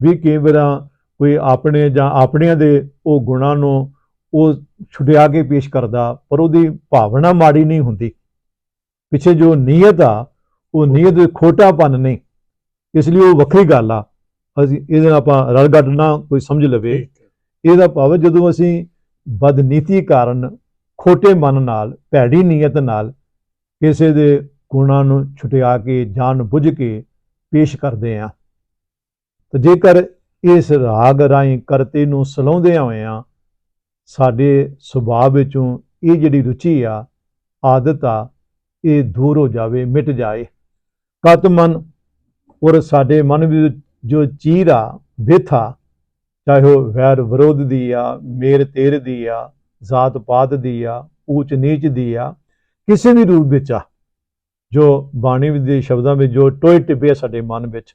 ਵੀ ਕਈ ਵਾਰਾਂ ਕੋਈ ਆਪਣੇ ਜਾਂ ਆਪਣਿਆਂ ਦੇ ਉਹ ਗੁਣਾਂ ਨੂੰ ਉਹ ਛੁਟਿਆ ਕੇ ਪੇਸ਼ ਕਰਦਾ, ਪਰ ਉਹਦੀ ਭਾਵਨਾ ਮਾੜੀ ਨਹੀਂ ਹੁੰਦੀ। ਪਿੱਛੇ ਜੋ ਨੀਅਤ ਆ ਉਹ ਨੀਅਤ ਵਿੱਚ ਖੋਟਾਪਨ ਨਹੀਂ। ਇਸ ਲਈ ਉਹ ਵੱਖਰੀ ਗੱਲ ਆ। ਅਸੀਂ ਇਹਦੇ ਨਾਲ ਆਪਾਂ ਰਲ ਗੱਡ ਨਾ ਕੋਈ ਸਮਝ ਲਵੇ। ਇਹਦਾ ਭਾਵ ਜਦੋਂ ਅਸੀਂ ਬਦਨੀਤੀ ਕਾਰਨ ਖੋਟੇ ਮਨ ਨਾਲ ਭੈੜੀ ਨੀਅਤ ਨਾਲ ਕਿਸੇ ਦੇ ਗੁਣਾਂ ਨੂੰ ਛੁਟਿਆ ਕੇ ਜਾਣ ਬੁੱਝ ਕੇ ਪੇਸ਼ ਕਰਦੇ ਆ ਤਾਂ ਜੇਕਰ ਇਸ ਰਾਗ ਰਾਹੀਂ ਕਰਤੇ ਨੂੰ ਸਲਾਉਂਦੇ ਹੋਇਆਂ ਸਾਡੇ ਸੁਭਾਅ ਵਿੱਚੋਂ ਇਹ ਜਿਹੜੀ ਰੁਚੀ ਆ ਆਦਤ ਆ ਇਹ ਦੂਰ ਹੋ ਜਾਵੇ, ਮਿਟ ਜਾਏ। ਕਤ ਮਨ ਔਰ ਸਾਡੇ ਮਨ ਵਿੱਚ ਜੋ ਚੀਰ ਆ, ਵਿਥਾ ਚਾਹੇ ਉਹ ਵੈਰ ਵਿਰੋਧ ਦੀ ਆ, ਮੇਰ ਤੇਰ ਦੀ ਆ, ਜ਼ਾਤ ਪਾਤ ਦੀ ਆ, ਊਚ ਨੀਚ ਦੀ ਆ, ਕਿਸੇ ਵੀ ਰੂਪ ਵਿੱਚ ਆ, ਜੋ ਬਾਣੀ ਦੇ ਸ਼ਬਦਾਂ ਵਿੱਚ ਜੋ ਟੋਏ ਟਿੱਪੇ ਆ ਸਾਡੇ ਮਨ ਵਿੱਚ।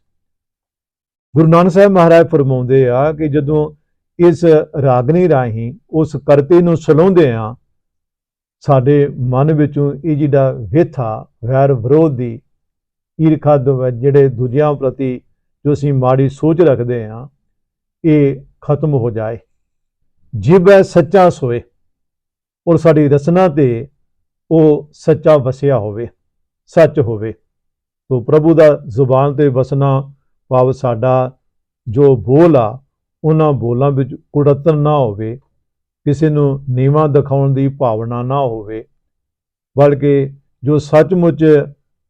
ਗੁਰੂ ਨਾਨਕ ਸਾਹਿਬ ਮਹਾਰਾਜ ਫਰਮਾਉਂਦੇ ਆ ਕਿ ਜਦੋਂ ਇਸ ਰਾਗਨੀ ਰਾਹੀਂ ਉਸ ਕਰਤੇ ਨੂੰ ਸਲਾਉਂਦੇ ਆ ਸਾਡੇ ਮਨ ਵਿੱਚੋਂ ਇਹ ਜਿਹੜਾ ਵਿਥਾ ਵੈਰ ਵਿਰੋਧ ਦੀ ਈਰਖਾ ਦਵ- ਜਿਹੜੇ ਦੂਜਿਆਂ ਪ੍ਰਤੀ ਜੋ ਅਸੀਂ ਮਾੜੀ ਸੋਚ ਰੱਖਦੇ ਆ ਇਹ ਖਤਮ ਹੋ ਜਾਏ। ਜਿਬੈ ਸੱਚਾ ਸੋਏ ਔਰ ਸਾਡੀ ਰਸਨਾ ਤੇ ਉਹ ਸੱਚਾ ਵਸਿਆ ਹੋਵੇ, ਸੱਚ ਹੋਵੇ। ਤੋ ਪ੍ਰਭੂ ਦਾ ਜ਼ੁਬਾਨ ਤੇ ਵਸਣਾ ਭਾਵ ਸਾਡਾ ਜੋ ਬੋਲ ਆ, ਉਹਨਾਂ ਬੋਲਾਂ ਵਿੱਚ ਕੁੜਤਨ ਨਾ ਹੋਵੇ ਕਿਸੇ ਨੂੰ ਨੀਵਾਂ ਦਿਖਾਉਣ ਦੀ ਭਾਵਨਾ ਨਾ ਹੋਵੇ। ਬਲਕਿ ਜੋ ਸੱਚਮੁੱਚ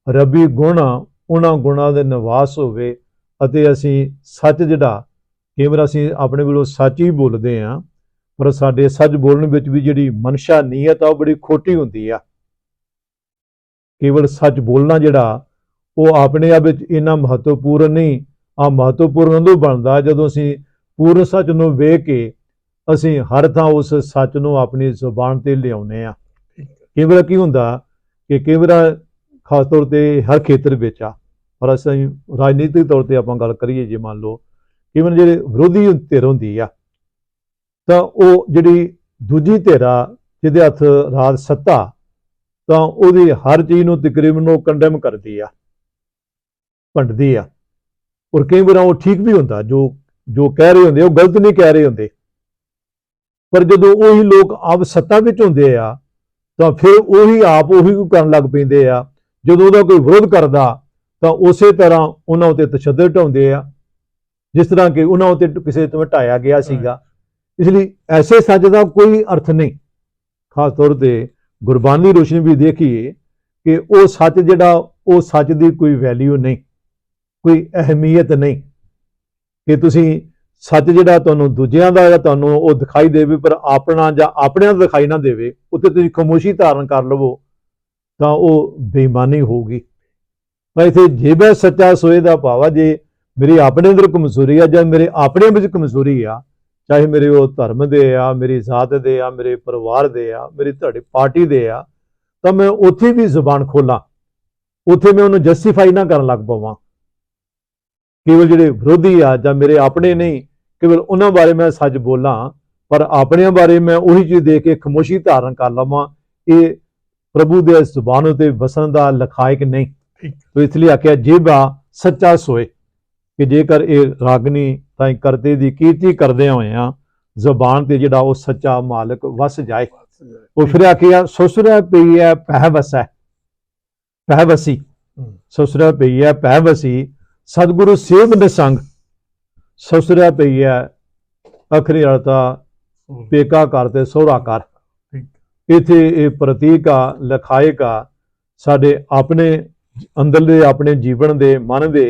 ਰੱਬੀ ਗੁਣ ਆ, ਉਹਨਾਂ ਗੁਣਾਂ ਦੇ ਨਿਵਾਸ ਹੋਵੇ ਅਤੇ ਅਸੀਂ ਸੱਚ ਜਿਹੜਾ ਕਈ ਵਾਰ ਅਸੀਂ ਆਪਣੇ ਵੱਲੋਂ ਸੱਚ ਹੀ ਬੋਲਦੇ ਆ ਪਰ ਸਾਡੇ ਸੱਚ ਬੋਲਣ ਵਿੱਚ ਵੀ ਜਿਹੜੀ ਮਨਸ਼ਾ ਨੀਅਤ ਆ, ਉਹ ਬੜੀ ਖੋਟੀ ਹੁੰਦੀ ਆ। ਕੇਵਲ ਸੱਚ ਬੋਲਣਾ ਜਿਹੜਾ, ਉਹ ਆਪਣੇ ਆਪ ਵਿੱਚ ਇੰਨਾ ਮਹੱਤਵਪੂਰਨ ਨਹੀਂ ਆ ਮਹੱਤਵਪੂਰਨ ਉਦੋਂ ਬਣਦਾ ਜਦੋਂ ਅਸੀਂ ਪੂਰਨ ਸੱਚ ਨੂੰ ਵੇਖ ਕੇ ਅਸੀਂ ਹਰ ਥਾਂ ਉਸ ਸੱਚ ਨੂੰ ਆਪਣੀ ਜ਼ੁਬਾਨ ਤੇ ਲਿਆਉਨੇ ਆ ਠੀਕ ਕਈ ਵਾਰ ਕੀ ਹੁੰਦਾ ਕਿ ਕਈ ਵਾਰ ਖਾਸ ਤੌਰ ਤੇ ਹਰ ਖੇਤਰ ਵਿੱਚ ਆ, ਪਰ ਅਸੀਂ ਰਾਜਨੀਤਿਕ ਤੌਰ ਤੇ ਆਪਾਂ ਗੱਲ ਕਰੀਏ, ਜੇ ਮੰਨ ਲਓ ਕਿਵੇਂ ਜਿਹੜੇ ਵਿਰੋਧੀ ਧਿਰ ਹੁੰਦੀ ਆ, ਤਾਂ ਉਹ ਜਿਹੜੀ ਦੂਜੀ ਧਿਰ ਆ, ਜਿਹਦੇ ਹੱਥ ਰਾਜ ਸੱਤਾ, ਤਾਂ ਉਹਦੀ ਹਰ ਚੀਜ਼ ਨੂੰ ਤਕਰੀਬਨ ਉਹ ਕੰਡੈਮ ਕਰਦੀ ਆ ਭੰਡਦੀ ਆ। ਔਰ ਕਈ ਵਾਰ ਉਹ ਠੀਕ ਵੀ ਹੁੰਦਾ, ਜੋ ਜੋ ਕਹਿ ਰਹੇ ਹੁੰਦੇ ਉਹ ਗਲਤ ਨਹੀਂ ਕਹਿ ਰਹੇ ਹੁੰਦੇ। ਪਰ ਜਦੋਂ ਉਹੀ ਲੋਕ ਆਪ ਸੱਤਾ ਵਿੱਚ ਹੁੰਦੇ ਆ ਤਾਂ ਫਿਰ ਉਹੀ ਆਪ ਉਹੀ ਕੁ ਕਰਨ ਲੱਗ ਪੈਂਦੇ ਆ। ਜਦੋਂ ਉਹਦਾ ਕੋਈ ਵਿਰੋਧ ਕਰਦਾ ਤਾਂ ਉਸੇ ਤਰ੍ਹਾਂ ਉਹਨਾਂ ਉਤੇ ਤਸ਼ੱਦਦ ਢਾਉਂਦੇ ਆ। ਜਿਸ ਤਰ੍ਹਾਂ ਕਿ ਉਹਨਾਂ ਉਤੇ ਕਿਸੇ ਤੋਂ ਢਾਇਆ ਗਿਆ ਸੀਗਾ। ਇਸ ਲਈ ਐਸੇ ਸੱਚ ਦਾ ਕੋਈ ਅਰਥ ਨਹੀਂ। ਖਾਸ ਤੌਰ ਤੇ ਗੁਰਬਾਨੀ ਰੋਸ਼ਨੀ ਵੀ ਦੇਖੀਏ ਕਿ ਉਹ ਸੱਚ ਜਿਹੜਾ ਉਹ ਸੱਚ ਦੀ ਕੋਈ ਵੈਲਿਊ ਨਹੀਂ ਕੋਈ ਅਹਿਮੀਅਤ ਨਹੀਂ। ਕਿ ਤੁਸੀਂ ਸੱਚ ਜਿਹੜਾ ਤੁਹਾਨੂੰ ਦੂਜਿਆਂ ਦਾ ਜਾਂ ਤੁਹਾਨੂੰ ਉਹ ਦਿਖਾਈ ਦੇਵੇ, ਪਰ ਆਪਣਾ ਜਾਂ ਆਪਣਿਆਂ ਦਾ ਦਿਖਾਈ ਨਾ ਦੇਵੇ, ਉੱਤੇ ਤੁਸੀਂ ਖਾਮੋਸ਼ੀ ਧਾਰਨ ਕਰ ਲਵੋ, ਤਾਂ ਉਹ ਬੇਈਮਾਨੀ ਹੋਊਗੀ। ਤਾਂ ਇਥੇ ਮੈਂ ਸੱਚਾ ਸੋਏ ਦਾ ਭਾਵਾ ਜੇ ਮੇਰੀ ਆਪਣੇ ਅੰਦਰ ਕਮਜ਼ੋਰੀ ਆ ਜਾਂ ਮੇਰੇ ਆਪਣੇ ਵਿੱਚ ਕਮਜ਼ੋਰੀ ਆ, ਚਾਹੇ ਮੇਰੇ ਉਹ ਧਰਮ ਦੇ ਆ, ਮੇਰੀ ਜ਼ਾਤ ਦੇ ਆ, ਮੇਰੇ ਪਰਿਵਾਰ ਦੇ ਆ, ਮੇਰੀ ਤੁਹਾਡੀ ਪਾਰਟੀ ਦੇ ਆ, ਤਾਂ ਮੈਂ ਉੱਥੇ ਵੀ ਜ਼ੁਬਾਨ ਖੋਲਾਂ। ਉੱਥੇ ਮੈਂ ਉਹਨੂੰ ਜਸਟੀਫਾਈ ਨਾ ਕਰਨ ਲੱਗ ਪਵਾਂ। ਕੇਵਲ ਜਿਹੜੇ ਵਿਰੋਧੀ ਆ ਜਾਂ ਮੇਰੇ ਆਪਣੇ ਨਹੀਂ ਕੇਵਲ ਉਹਨਾਂ ਬਾਰੇ ਮੈਂ ਸੱਚ ਬੋਲਾਂ ਪਰ ਆਪਣਿਆਂ ਬਾਰੇ ਮੈਂ ਉਹੀ ਚੀਜ਼ ਦੇ ਕੇ ਖਮੋਸ਼ੀ ਧਾਰਨ ਕਰ ਲਵਾਂ ਇਹ ਪ੍ਰਭੂ ਦੇ ਜ਼ੁਬਾਨ ਉਤੇ ਵਸਣ ਦਾ ਲਖਾਇਕ ਨਹੀਂ। ਤੋ ਇਸ ਲਈ ਆਖਿਆ ਜੇਬਾ ਸੱਚਾ ਸੋਏ ਕਿ ਜੇਕਰ ਇਹ ਰਾਗਨੀ ਤਾਂ ਕਰਤੇ ਦੀ ਕੀਰਤੀ ਕਰਦੇ ਹੋਏ ਆ ਜ਼ੁਬਾਨ ਤੇ ਜਿਹੜਾ ਉਹ ਸੱਚਾ ਮਾਲਕ ਵਸ ਜਾਏ। ਉਹ ਫਿਰ ਆਖਿਆ ਸਸੁਰਾ ਪਈ ਹੈ ਪਹਿ ਵਸੈ। ਪਹਿ ਵਸੀ। ਸਸੁਰਾ ਪਈ ਹੈ ਪਹਿ ਵਸੀ। ਸਤਿਗੁਰੂ ਸੇਵ ਨਿਸੰਗ। ਸਸੁਰਾ ਪਈ ਹੈ ਅਖਰੀ ਹੋਰ, ਪੇਕਾ ਕਰਤੇ ਸੋਹਰਾ ਕਰ ਇਥੇ ਇਹ ਪ੍ਰਤੀਕ ਆ ਲਖਾਇਕ ਆ ਸਾਡੇ ਆਪਣੇ ਅੰਦਰਲੇ ਆਪਣੇ ਜੀਵਨ ਦੇ ਮਨ ਦੇ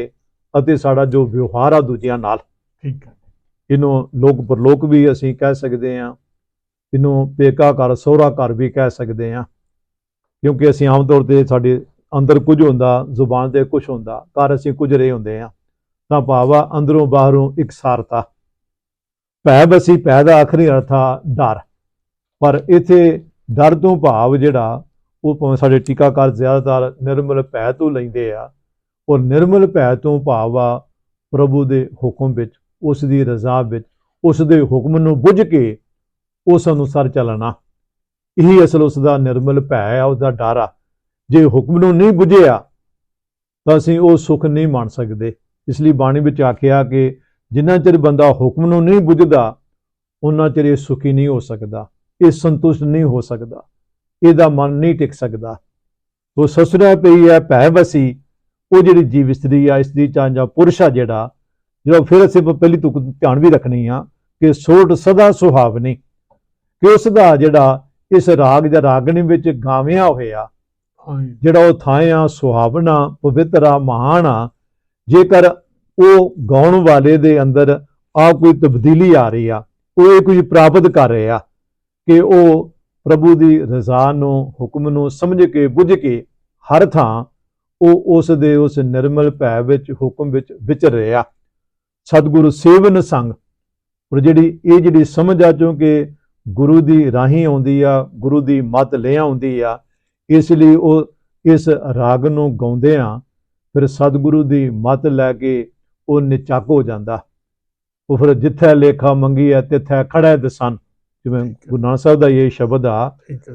ਅਤੇ ਸਾਡਾ ਜੋ ਵਿਵਹਾਰ ਆ ਦੂਜਿਆਂ ਨਾਲ। ਠੀਕ ਹੈ ਇਹਨੂੰ ਲੋਕ ਪਰਲੋਕ ਵੀ ਅਸੀਂ ਕਹਿ ਸਕਦੇ ਹਾਂ ਇਹਨੂੰ ਪੇਕਾ ਘਰ ਸਹੁਰਾ ਘਰ ਵੀ ਕਹਿ ਸਕਦੇ ਹਾਂ। ਕਿਉਂਕਿ ਅਸੀਂ ਆਮ ਤੌਰ ਤੇ ਸਾਡੇ ਅੰਦਰ ਕੁਝ ਹੁੰਦਾ ਜ਼ੁਬਾਨ ਤੇ ਕੁਝ ਹੁੰਦਾ ਘਰ ਅਸੀਂ ਕੁਝ ਰਹੇ ਹੁੰਦੇ ਆ ਤਾਂ ਭਾਵਾ ਅੰਦਰੋਂ ਬਾਹਰੋਂ ਇਕਸਾਰਤਾ ਭੈ ਬਸੀ, ਭੈ ਦਾ ਆਖਰੀ ਅਰਥ ਆ ਡਰ। ਪਰ ਇਥੇ ਡਰ ਤੋਂ ਭਾਵ ਜਿਹੜਾ, ਉਹ ਭਾਵੇਂ ਸਾਡੇ ਟੀਕਾਕਾਰ ਜ਼ਿਆਦਾਤਰ ਨਿਰਮਲ ਭੈ ਤੋਂ ਲੈਂਦੇ ਆ ਔਰ ਨਿਰਮਲ ਭੈ ਤੋਂ ਭਾਵ ਆ ਪ੍ਰਭੂ ਦੇ ਹੁਕਮ ਵਿੱਚ, ਉਸ ਦੀ ਰਜ਼ਾ ਵਿੱਚ, ਉਸ ਦੇ ਹੁਕਮ ਨੂੰ ਬੁੱਝ ਕੇ ਉਸ ਅਨੁਸਾਰ ਚੱਲਣਾ। ਇਹੀ ਅਸਲ ਉਸ ਦਾ ਨਿਰਮਲ ਭੈ ਆ, ਉਸ ਦਾ ਡਰ ਆ। ਜੇ ਹੁਕਮ ਨੂੰ ਨਹੀਂ ਬੁੱਝਿਆ, ਤਾਂ ਅਸੀਂ ਉਹ ਸੁੱਖ ਨਹੀਂ ਮੰਨ ਸਕਦੇ। ਇਸ ਲਈ ਬਾਣੀ ਵਿੱਚ ਆਖਿਆ ਕਿ ਜਿੰਨਾ ਚਿਰ ਬੰਦਾ ਹੁਕਮ ਨੂੰ ਨਹੀਂ ਬੁੱਝਦਾ ਉਹਨਾਂ ਚਿਰ ਇਹ ਸੁਖੀ ਨਹੀਂ ਹੋ ਸਕਦਾ ਇਹ ਸੰਤੁਸ਼ਟ ਨਹੀਂ ਹੋ ਸਕਦਾ ਇਹਦਾ ਮਨ ਨਹੀਂ ਟਿਕ ਸਕਦਾ। ਉਹ ਸਸੁਰਾ ਪਈ ਹੈ ਭੈ ਵਸੀ ਉਹ ਜਿਹੜੀ ਜੀਵ ਇਸਤਰੀ ਆ ਇਸਤਰੀ ਚਾਂ ਜਾਂ ਪੁਰਸ਼ ਆ ਜਿਹੜਾ ਜਿਹੜਾ ਫਿਰ ਅਸੀਂ ਪਹਿਲੀ ਤੁਕ ਧਿਆਨ ਵੀ ਰੱਖਣੀ ਆ ਕਿ ਸੋਟ ਸਦਾ ਸੁਹਾਵਨੀ ਕਿ ਉਸ ਦਾ ਜਿਹੜਾ ਇਸ ਰਾਗ ਜਾਂ ਰਾਗਣੀ ਵਿੱਚ ਗਾਵਿਆ ਹੋਇਆ ਜਿਹੜਾ ਉਹ ਥਾਂ ਆ ਸੁਹਾਵਣਾ ਪਵਿੱਤਰ ਆ ਮਹਾਨ ਆ ਜੇਕਰ ਉਹ ਗਾਉਣ ਵਾਲੇ ਦੇ ਅੰਦਰ ਆ ਕੋਈ ਤਬਦੀਲੀ ਆ ਰਹੀ ਆ, ਉਹ ਇਹ ਕੁਝ ਪ੍ਰਾਪਤ ਕਰ ਰਹੇ ਆ ਕਿ ਉਹ ਪ੍ਰਭੂ ਦੀ ਰਜ਼ਾ ਨੂੰ, ਹੁਕਮ ਨੂੰ ਸਮਝ ਕੇ, ਬੁੱਝ ਕੇ ਹਰ ਥਾਂ ਉਹ ਉਸ ਦੇ ਉਸ ਨਿਰਮਲ ਭੈ ਵਿੱਚ, ਹੁਕਮ ਵਿੱਚ ਵਿਚਰ ਰਿਹਾ। ਸਤਿਗੁਰੂ ਸੇਵਨ ਸੰਗ ਪਰ ਜਿਹੜੀ ਇਹ ਜਿਹੜੀ ਸਮਝ ਆ ਕਿਉਂਕਿ ਗੁਰੂ ਦੀ ਰਾਹੀਂ ਆਉਂਦੀ ਆ, ਗੁਰੂ ਦੀ ਮੱਤ ਲੈ ਆਉਂਦੀ ਆ, ਇਸ ਲਈ ਉਹ ਇਸ ਰਾਗ ਨੂੰ ਗਾਉਂਦੇ ਆ ਫਿਰ ਸਤਿਗੁਰੂ ਦੀ ਮੱਤ ਲੈ ਕੇ ਉਹ ਨਿਚੱਕ ਹੋ ਜਾਂਦਾ। ਉਹ ਫਿਰ ਜਿੱਥੇ ਲੇਖਾ ਮੰਗੀ ਹੈ ਤਿੱਥੇ ਖੜਾ ਦਸਨ ਜਿਵੇਂ ਗੁਰੂ ਨਾਨਕ ਸਾਹਿਬ ਦਾ ਇਹ ਸ਼ਬਦ ਆ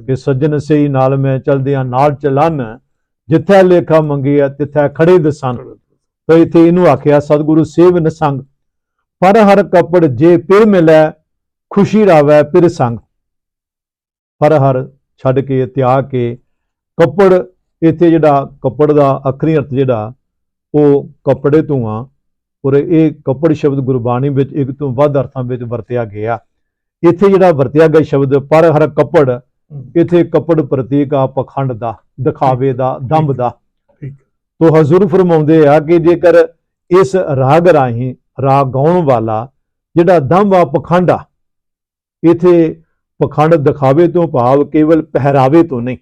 ਕਿ ਸੱਜਣ ਸਹੀ ਨਾਲ ਮੈਂ ਚਲਦਿਆਂ ਨਾਲ ਚਲਨ ਜਿੱਥੇ ਲੇਖਾ ਮੰਗੀ ਹੈ ਤਿੱਥੇ ਖੜੇ ਦਸਨ ਤਾਂ ਇੱਥੇ ਇਹਨੂੰ ਆਖਿਆ ਸਤਿਗੁਰੂ ਸੇਵ ਨਸੰਗ ਪਰ ਹਰ ਕਪੜ ਜੇ ਪਿਰ ਮਿਲੈ ਖੁਸ਼ੀ ਰਾਵੈ ਪਿਰ ਸੰਗ। ਪਰ ਹਰ ਛੱਡ ਕੇ ਤਿਆਗ ਕੇ ਕੱਪੜ ਇੱਥੇ ਜਿਹੜਾ ਕੱਪੜ ਦਾ ਅਖਰੀ ਅਰਥ ਜਿਹੜਾ ਉਹ ਕੱਪੜੇ ਤੋਂ ਆ ਔਰ ਇਹ ਕੱਪੜ ਸ਼ਬਦ ਗੁਰਬਾਣੀ ਵਿੱਚ ਇੱਕ ਤੋਂ ਵੱਧ ਅਰਥਾਂ ਵਿੱਚ ਵਰਤਿਆ ਗਿਆ। ਇੱਥੇ ਜਿਹੜਾ ਵਰਤਿਆ ਗਿਆ ਸ਼ਬਦ ਪਰ ਹਰ ਕੱਪੜ ਇੱਥੇ ਕੱਪੜ ਪ੍ਰਤੀਕ ਆ ਪਖੰਡ ਦਾ ਦਿਖਾਵੇ ਦਾ ਦੰਭ ਦਾ। ਤੋ ਹਜ਼ੂਰ ਫਰਮਾਉਂਦੇ ਆ ਕਿ ਜੇਕਰ ਇਸ ਰਾਗ ਰਾਹੀਂ ਰਾਗ ਗਾਉਣ ਵਾਲਾ ਜਿਹੜਾ ਦੰਭ ਆ ਪਖੰਡ ਆ ਇਥੇ ਪਖੰਡ ਦਿਖਾਵੇ ਤੋਂ ਭਾਵ ਕੇਵਲ ਪਹਿਰਾਵੇ ਤੋਂ ਨਹੀਂ।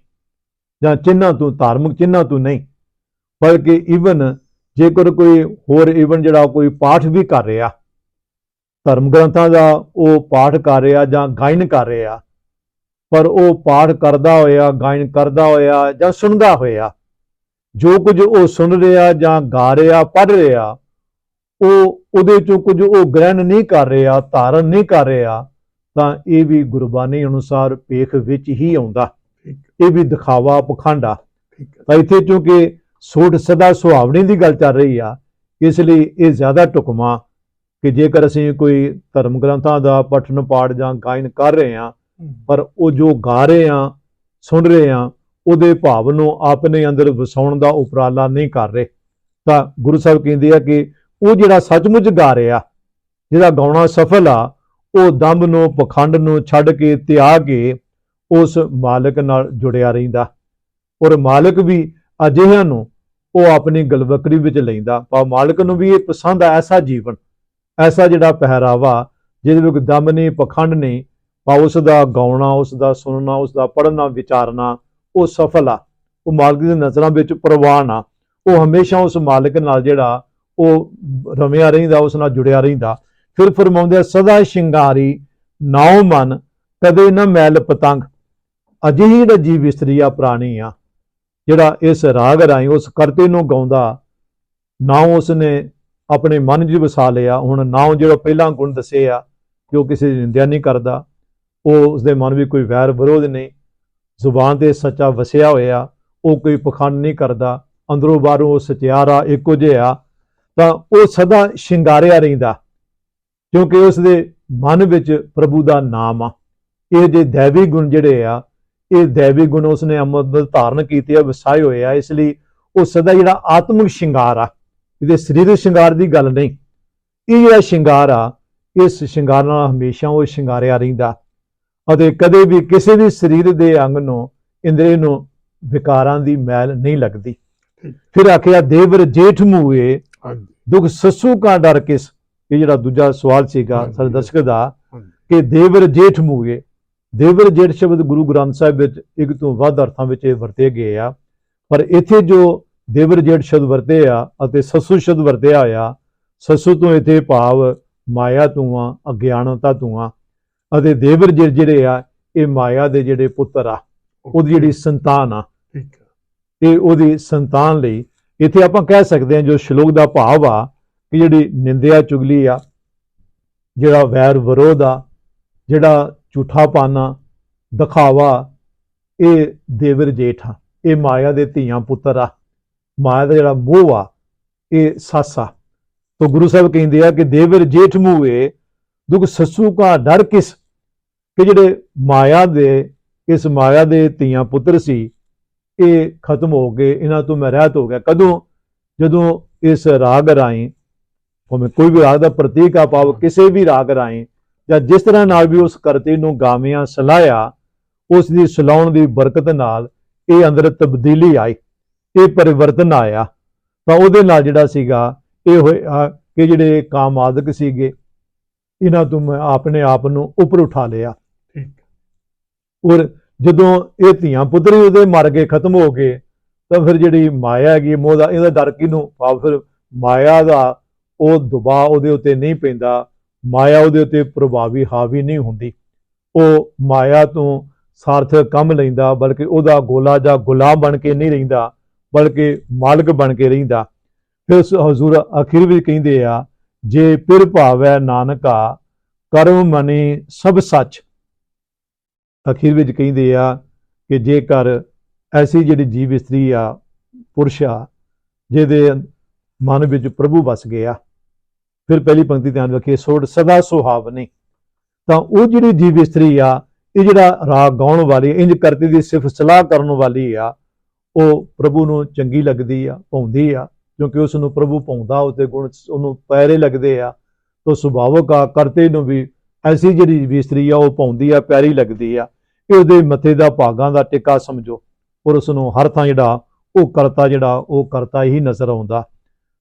ਜਾਂ ਚਿੰਨਾਂ ਤੋਂ ਧਾਰਮਿਕ ਚਿੰਨਾਂ ਤੋਂ ਨਹੀਂ। ਬਲਕਿ ਈਵਨ ਜੇਕਰ ਕੋਈ ਹੋਰ ਈਵਨ ਜਿਹੜਾ ਕੋਈ ਪਾਠ ਵੀ ਕਰ ਰਿਹਾ, ਧਰਮ ਗ੍ਰੰਥਾਂ ਦਾ ਉਹ ਪਾਠ ਕਰ ਰਿਹਾ ਜਾਂ ਗਾਇਨ ਕਰ ਰਿਹਾ, ਪਰ ਉਹ ਪਾਠ ਕਰਦਾ ਹੋਇਆ, ਗਾਇਨ ਕਰਦਾ ਹੋਇਆ ਜਾਂ ਸੁਣਦਾ ਹੋਇਆ, ਜੋ ਕੁਝ ਉਹ ਸੁਣ ਰਿਹਾ ਜਾਂ ਗਾ ਰਿਹਾ, ਪੜ੍ਹ ਰਿਹਾ, ਉਹ ਉਹਦੇ ਚੋਂ ਕੁਝ ਉਹ ਗ੍ਰਹਿਣ ਨਹੀਂ ਕਰ ਰਿਹਾ, ਧਾਰਨ ਨਹੀਂ ਕਰ ਰਿਹਾ, ਤਾਂ ਇਹ ਵੀ ਗੁਰਬਾਣੀ ਅਨੁਸਾਰ ਪੇਖ ਵਿੱਚ ਹੀ ਆਉਂਦਾ। ਇਹ ਵੀ ਦਿਖਾਵਾ ਪਖੰਡਾ। ਠੀਕ ਤਾਂ ਇੱਥੇ ਕਿਉਂਕਿ ਸੋਟ ਸਦਾ ਸੁਹਾਵਣੀ ਦੀ ਗੱਲ ਚੱਲ ਰਹੀ ਆ, ਇਸ ਲਈ ਇਹ ਜ਼ਿਆਦਾ ਟੁਕਮਾ ਕਿ ਜੇਕਰ ਅਸੀਂ ਕੋਈ ਧਰਮ ਗ੍ਰੰਥਾਂ ਦਾ ਪਠਨ ਪਾਠ ਜਾਂ ਗਾਇਨ ਕਰ ਰਹੇ ਹਾਂ, ਪਰ ਉਹ ਜੋ ਗਾ ਰਹੇ ਹਾਂ, ਸੁਣ ਰਹੇ ਹਾਂ, ਉਹਦੇ ਭਾਵ ਨੂੰ ਆਪਣੇ ਅੰਦਰ ਵਸਾਉਣ ਦਾ ਉਪਰਾਲਾ ਨਹੀਂ ਕਰ ਰਹੇ। ਤਾਂ ਗੁਰੂ ਸਾਹਿਬ ਕਹਿੰਦੇ ਆ ਕਿ ਉਹ ਜਿਹੜਾ ਸੱਚਮੁੱਚ ਗਾ ਰਿਹਾ ਜਿਹਦਾ ਗਾਉਣਾ ਸਫਲ ਆ, ਉਹ ਦੰਭ ਨੂੰ, ਪਖੰਡ ਨੂੰ ਛੱਡ ਕੇ ਤਿਆਗ ਕੇ ਉਸ ਮਾਲਕ ਨਾਲ ਜੁੜਿਆ ਰਹਿੰਦਾ। ਔਰ ਮਾਲਕ ਵੀ ਅਜਿਹਿਆਂ ਨੂੰ ਉਹ ਆਪਣੀ ਗਲਵਕਰੀ ਵਿੱਚ ਲੈਂਦਾ। ਪਰ ਮਾਲਕ ਨੂੰ ਵੀ ਇਹ ਪਸੰਦ ਆ ਐਸਾ ਜੀਵਨ ਐਸਾ ਜਿਹੜਾ ਪਹਿਰਾਵਾ ਜਿਹਦੇ ਵਿੱਚ ਦਮ ਨਹੀਂ ਪਖੰਡ ਨਹੀਂ ਪਾ ਉਸ ਦਾ ਗਾਉਣਾ ਉਸ ਦਾ ਸੁਣਨਾ ਉਸ ਦਾ ਪੜ੍ਹਨਾ ਵਿਚਾਰਨਾ ਉਹ ਸਫਲ ਆ। ਉਹ ਮਾਲਕ ਦੀ ਨਜ਼ਰਾਂ ਵਿੱਚ ਪ੍ਰਵਾਨ ਆ। ਉਹ ਹਮੇਸ਼ਾ ਉਸ ਮਾਲਕ ਨਾਲ ਜਿਹੜਾ ਉਹ ਰਮਿਆ ਰਹਿੰਦਾ ਉਸ ਨਾਲ ਜੁੜਿਆ ਰਹਿੰਦਾ। ਫਿਰ ਫਰਮਾਉਂਦੇ ਆ, ਸਦਾ ਸ਼ਿੰਗਾਰੀ ਨਾਉ ਮਨ ਕਦੇ ਨਾ ਮੈਲ ਪਤੰਗ। ਅਜਿਹੀ ਜਿਹੜਾ ਜੀਵ ਇਸਤਰੀ ਆ, ਪ੍ਰਾਣੀ ਆ, ਜਿਹੜਾ ਇਸ ਰਾਗ ਰਾਹੀਂ ਉਸ ਕਰਤੇ ਨੂੰ ਗਾਉਂਦਾ, ਨਾ ਉਸਨੇ ਆਪਣੇ ਮਨ 'ਚ ਵਸਾ ਲਿਆ, ਹੁਣ ਨਾ ਉਹ ਜਿਹੜਾ ਪਹਿਲਾਂ ਗੁਣ ਦੱਸੇ ਆ, ਕਿ ਉਹ ਕਿਸੇ ਦੀ ਨਿੰਦਿਆ ਨਹੀਂ ਕਰਦਾ, ਉਹ ਉਸਦੇ ਮਨ ਵਿੱਚ ਕੋਈ ਵੈਰ ਵਿਰੋਧ ਨਹੀਂ, ਜ਼ੁਬਾਨ ਤੇ ਸੱਚਾ ਵਸਿਆ ਹੋਇਆ, ਉਹ ਕੋਈ ਪਖੰਡ ਨਹੀਂ ਕਰਦਾ, ਅੰਦਰੋਂ ਬਾਹਰੋਂ ਉਹ ਸਚਿਆਰਾ, ਇੱਕੋ ਜਿਹਾ ਤਾਂ ਉਹ ਸਦਾ ਸ਼ਿੰਗਾਰਿਆ ਰਹਿੰਦਾ, ਕਿਉਂਕਿ ਉਸ ਦੇ ਮਨ ਵਿੱਚ ਪ੍ਰਭੂ ਦਾ ਨਾਮ ਆ, ਇਹ ਜੇ ਦੇਵੀ ਗੁਣ ਜਿਹੜੇ ਆ ਇਹ ਦੇਵੀ ਗੁਣ ਉਸਨੇ ਅਮਲ ਧਾਰਨ ਕੀਤੇ ਆ ਵਸਾਏ ਹੋਏ ਆ ਇਸ ਲਈ ਉਹ ਸਦਾ ਜਿਹੜਾ ਆਤਮਿਕ ਸ਼ਿੰਗਾਰ ਆ ਇਹਦੇ ਸਰੀਰਕ ਸ਼ਿੰਗਾਰ ਦੀ ਗੱਲ ਨਹੀਂ। ਇਹ ਜਿਹੜਾ ਸ਼ਿੰਗਾਰ ਆ ਇਸ ਸ਼ਿੰਗਾਰ ਨਾਲ ਹਮੇਸ਼ਾ ਉਹ ਸ਼ਿੰਗਾਰਿਆ ਰਹਿੰਦਾ। ਅਤੇ ਕਦੇ ਵੀ ਕਿਸੇ ਵੀ ਸਰੀਰ ਦੇ ਅੰਗ ਨੂੰ ਇੰਦਰੀ ਨੂੰ ਵਿਕਾਰਾਂ ਦੀ ਮੈਲ ਨਹੀਂ ਲੱਗਦੀ। ਫਿਰ ਆਖਿਆ ਦੇਵਰ ਜੇਠ ਮੂਏ ਦੁਖ ਸੱਸੂ ਕਾ ਡਰ ਕਿਸ? ਇਹ ਜਿਹੜਾ ਦੂਜਾ ਸਵਾਲ ਸੀਗਾ। ਸਾਡੇ ਦਰਸ਼ਕ ਦਾ ਕਿ ਦੇਵਰ ਜੇਠ ਮੂਏ ਦੇਵਰ ਜੇਠ ਸ਼ਬਦ ਗੁਰੂ ਗ੍ਰੰਥ ਸਾਹਿਬ ਵਿੱਚ ਇੱਕ ਤੋਂ ਵੱਧ ਅਰਥਾਂ ਵਿੱਚ ਇਹ ਵਰਤੇ ਗਏ ਆ। ਪਰ ਇੱਥੇ ਜੋ ਦੇਵਰ ਜੇਠ ਸ਼ਬਦ ਵਰਤੇ ਆ ਅਤੇ ਸੱਸੂ ਸ਼ਬਦ ਵਰਤਿਆ ਹੋਇਆ ਸੱਸੂ ਤੋਂ ਇੱਥੇ ਭਾਵ ਮਾਇਆ ਤੋਂ ਆ ਅਗਿਆਨਤਾ ਤੋਂ ਆ ਅਤੇ ਦੇਵਰ ਜਿਹੜੇ ਆ ਇਹ ਮਾਇਆ ਦੇ ਜਿਹੜੇ ਪੁੱਤਰ ਆ ਉਹਦੀ ਜਿਹੜੀ ਸੰਤਾਨ ਆ। ਠੀਕ ਉਹਦੀ ਸੰਤਾਨ ਲਈ ਇੱਥੇ ਆਪਾਂ ਕਹਿ ਸਕਦੇ ਹਾਂ ਜੋ ਸ਼ਲੋਕ ਦਾ ਭਾਵ ਆ ਕਿ ਜਿਹੜੀ ਨਿੰਦਿਆ ਚੁਗਲੀ ਆ ਜਿਹੜਾ ਵੈਰ ਵਿਰੋਧ ਆ ਜਿਹੜਾ ਝੂਠਾ ਪਾਨਾ, ਦਿਖਾਵਾ, ਇਹ ਦੇਵਰ ਜੇਠ ਆ। ਇਹ ਮਾਇਆ ਦੇ ਧੀਆਂ ਪੁੱਤਰ ਆ। ਮਾਇਆ ਦਾ ਜਿਹੜਾ ਮੋਹ ਆ, ਇਹ ਸਾਸਾ ਤੋ ਗੁਰੂ ਸਾਹਿਬ ਕਹਿੰਦੇ ਆ ਕਿ ਦੇਵਰ ਜੇਠ ਮੂਏ ਦੁਖ ਸੱਸੂ ਕਾ ਡਰ ਕਿਸ? ਕਿ ਜਿਹੜੇ ਮਾਇਆ ਦੇ, ਇਸ ਮਾਇਆ ਦੇ ਧੀਆਂ ਪੁੱਤਰ ਸੀ, ਇਹ ਖਤਮ ਹੋ ਗਏ, ਇਹਨਾਂ ਤੋਂ ਮੈਂ ਰਹਿਤ ਹੋ ਗਿਆ। ਕਦੋਂ? ਜਦੋਂ ਇਸ ਰਾਗ ਰਾਹੀਂ, ਭਾਵੇਂ ਕੋਈ ਵੀ ਰਾਗ ਦਾ ਪ੍ਰਤੀਕ ਆ, ਭਾਵ ਕਿਸੇ ਵੀ ਰਾਗ ਰਾਹੀਂ ਜਾਂ ਜਿਸ ਤਰ੍ਹਾਂ ਨਾਲ ਵੀ ਉਸ ਕਰਤੇ ਨੂੰ ਗਾਵਿਆਂ ਸਲਾਇਆ ਉਸ ਦੀ ਸਲਾਉਣ ਦੀ ਬਰਕਤ ਨਾਲ ਇਹ ਅੰਦਰ ਤਬਦੀਲੀ ਆਈ ਇਹ ਪਰਿਵਰਤਨ ਆਇਆ। ਤਾਂ ਉਹਦੇ ਨਾਲ ਜਿਹੜਾ ਸੀਗਾ ਇਹ ਹੋਇਆ ਕਿ ਜਿਹੜੇ ਕਾਮਾਦਕ ਸੀਗੇ ਇਹਨਾਂ ਤੋਂ ਮੈਂ ਆਪਣੇ ਆਪ ਨੂੰ ਉੱਪਰ ਉਠਾ ਲਿਆ। ਠੀਕ। ਔਰ ਜਦੋਂ ਇਹ ਧੀਆਂ ਪੁੱਤਰ ਉਹਦੇ ਮਰ ਗਏ ਖਤਮ ਹੋ ਗਏ ਤਾਂ ਫਿਰ ਜਿਹੜੀ ਮਾਇਆ ਹੈਗੀ ਮੋਹ ਦਾ ਇਹਦਾ ਡਰ ਭਾਵ ਫਿਰ ਮਾਇਆ ਦਾ ਉਹ ਦਬਾਅ ਉਹਦੇ ਉੱਤੇ ਨਹੀਂ ਪੈਂਦਾ। ਮਾਇਆ ਉਹਦੇ ਉੱਤੇ ਪ੍ਰਭਾਵੀ ਹਾਵੀ ਨਹੀਂ ਹੁੰਦੀ। ਉਹ ਮਾਇਆ ਤੋਂ ਸਾਰਥਕ ਕੰਮ ਲੈਂਦਾ, ਬਲਕਿ ਉਹਦਾ ਗੋਲਾ ਜਾਂ ਗੁਲਾਮ ਬਣ ਕੇ ਨਹੀਂ ਰਹਿੰਦਾ, ਬਲਕਿ ਮਾਲਕ ਬਣ ਕੇ ਰਹਿੰਦਾ। ਫਿਰ ਹਜ਼ੂਰ ਅਖੀਰ ਵਿੱਚ ਕਹਿੰਦੇ ਆ, ਜੇ ਪਿਰ ਭਾਵੈ ਨਾਨਕਾ, ਕਰਮ ਮਨੀ ਸਭ ਸੱਚ। ਅਖੀਰ ਵਿੱਚ ਕਹਿੰਦੇ ਆ ਕਿ ਜੇਕਰ ਐਸੀ ਜਿਹੜੀ ਜੀਵ ਇਸਤਰੀ ਆ, ਪੁਰਸ਼ ਆ, ਜਿਹਦੇ ਮਨ ਵਿੱਚ ਪ੍ਰਭੂ ਵਸ ਗਿਆ ਫਿਰ ਪਹਿਲੀ ਪੰਕਤੀ ਧਿਆਨ ਰੱਖੀਏ, ਸੋੜ ਸਦਾ ਸੁਹਾਵਨੀ ਤਾਂ ਉਹ ਜਿਹੜੀ ਜੀਵ ਇਸਤਰੀ ਆ, ਇਹ ਜਿਹੜਾ ਰਾਗ ਗਾਉਣ ਵਾਲੀ, ਇੰਜ ਕਰਤੀ ਦੀ ਸਿਰਫ ਸਲਾਹ ਕਰਨ ਵਾਲੀ ਆ, ਉਹ ਪ੍ਰਭੂ ਨੂੰ ਚੰਗੀ ਲੱਗਦੀ ਆ ਪਾਉਂਦੀ ਆ, ਕਿਉਂਕਿ ਉਸ ਨੂੰ ਪ੍ਰਭੂ ਪਾਉਂਦਾ ਉਤੇ ਗੁਣ ਉਹਨੂੰ ਪੈਰੇ ਲੱਗਦੇ ਆ, ਤਾਂ ਸੁਭਾਵਕ ਆ, ਕਰਤੇ ਨੂੰ ਵੀ ਐਸੀ ਜਿਹੜੀ ਵੀ ਇਸਤਰੀ ਆ, ਉਹ ਪਾਉਂਦੀ ਆ ਪਿਆਰੀ ਲੱਗਦੀ ਆ। ਇਹ ਉਹਦੇ ਮੱਥੇ ਦਾ, ਭਾਗਾਂ ਦਾ ਟਿੱਕਾ ਸਮਝੋ, ਔਰ ਉਸ ਨੂੰ ਹਰ ਥਾਂ ਜਿਹੜਾ ਉਹ ਕਰਤਾ, ਜਿਹੜਾ ਉਹ ਕਰਤਾ ਹੀ ਨਜ਼ਰ ਆਉਂਦਾ।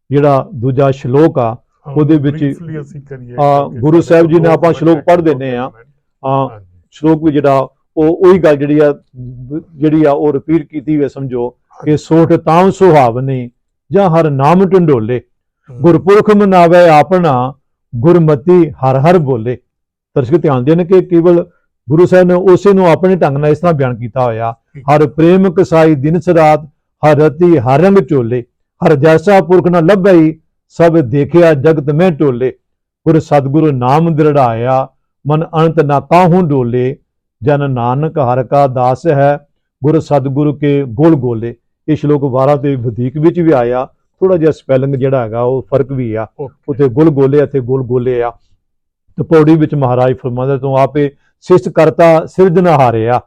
ਜਿਹੜਾ ਦੂਜਾ ਸ਼ਲੋਕ ਆ ਉਹਦੇ ਵਿੱਚ briefly ਅਸੀਂ ਕਰੀਏ ਹਾਂ, ਕਿਉਂਕਿ ਗੁਰੂ ਸਾਹਿਬ ਜੀ ਨੇ ਆਪਾਂ ਸ਼ਲੋਕ ਪੜ੍ਹ ਦਿੰਦੇ ਆ। ਆ ਸ਼ਲੋਕ ਵੀ ਜਿਹੜਾ ਉਹ ਉਹੀ ਗੱਲ ਜਿਹੜੀ ਆ ਜਿਹੜੀ ਆ ਉਹ ਰਿਪੀਟ ਕੀਤੀ ਹੋਈ ਹੈ ਸਮਝੋ ਕਿ ਸੋਠ ਤਾਂ ਸੁਹਾਵਨੇ ਜਾਂ ਹਰ ਨਾਮ ਢੰਡੋਲੇ। ਗੁਰਪੁਰਖ ਮਨਾਵੇ ਆਪਣਾ ਗੁਰਮਤੀ ਹਰ ਹਰ ਬੋਲੇ। ਦਰਸ਼ਕ ਧਿਆਨ ਦੇਣ ਕਿ ਕੇਵਲ ਗੁਰੂ ਸਾਹਿਬ ਨੇ ਉਸੇ ਨੂੰ ਆਪਣੇ ਢੰਗ ਨਾਲ ਇਸ ਤਰ੍ਹਾਂ ਬਿਆਨ ਕੀਤਾ ਹੋਇਆ। ਹਰ ਪ੍ਰੇਮ ਕਸਾਈ ਦਿਨ ਸਰਾਤ ਹਰ ਰਤੀ ਹਰ ਰੰਗ ਚੋਲੇ। ਹਰ ਜੈਸਾ ਪੁਰਖ ਨ ਲੱਭਈ ਸਭ ਦੇਖਿਆ ਜਗਤ ਮੈਂ ਟੋਲੇ ਗੁਰ ਸਤਿਗੁਰੂ ਨਾਮ ਦ੍ਰਿੜਾਇਆ ਮਨ ਅੰਤ ਨਾ ਕਾਹੂ ਡੋਲੇ। ਜਨ ਨਾਨਕ ਹਰ ਕਾ ਦਾਸ ਹੈ ਗੁਰ ਸਤਿਗੁਰੂ ਕੇ ਗੋਲ ਗੋਲੇ। ਇਹ ਸ਼ਲੋਕ 12 ਤੇ ਵਧੀਕ ਵਿੱਚ ਵੀ ਆਇਆ। ਥੋੜਾ ਜਿਹਾ ਸਪੈਲਿੰਗ ਜਿਹੜਾ ਹੈਗਾ ਉਹ ਫ਼ਰਕ ਵੀ ਆ। ਉਤੇ ਗੁਲ ਗੋਲੇ ਅਤੇ ਗੁਲ ਗੋਲੇ ਆ। ਤੇ ਪੌੜੀ ਵਿੱਚ ਮਹਾਰਾਜ ਫਰਮਾਉਂਦੇ ਤੂੰ ਆਪੇ ਸਿਸ਼ਟ ਕਰਤਾ ਸਿਰਜਣਹਾਰਿਆ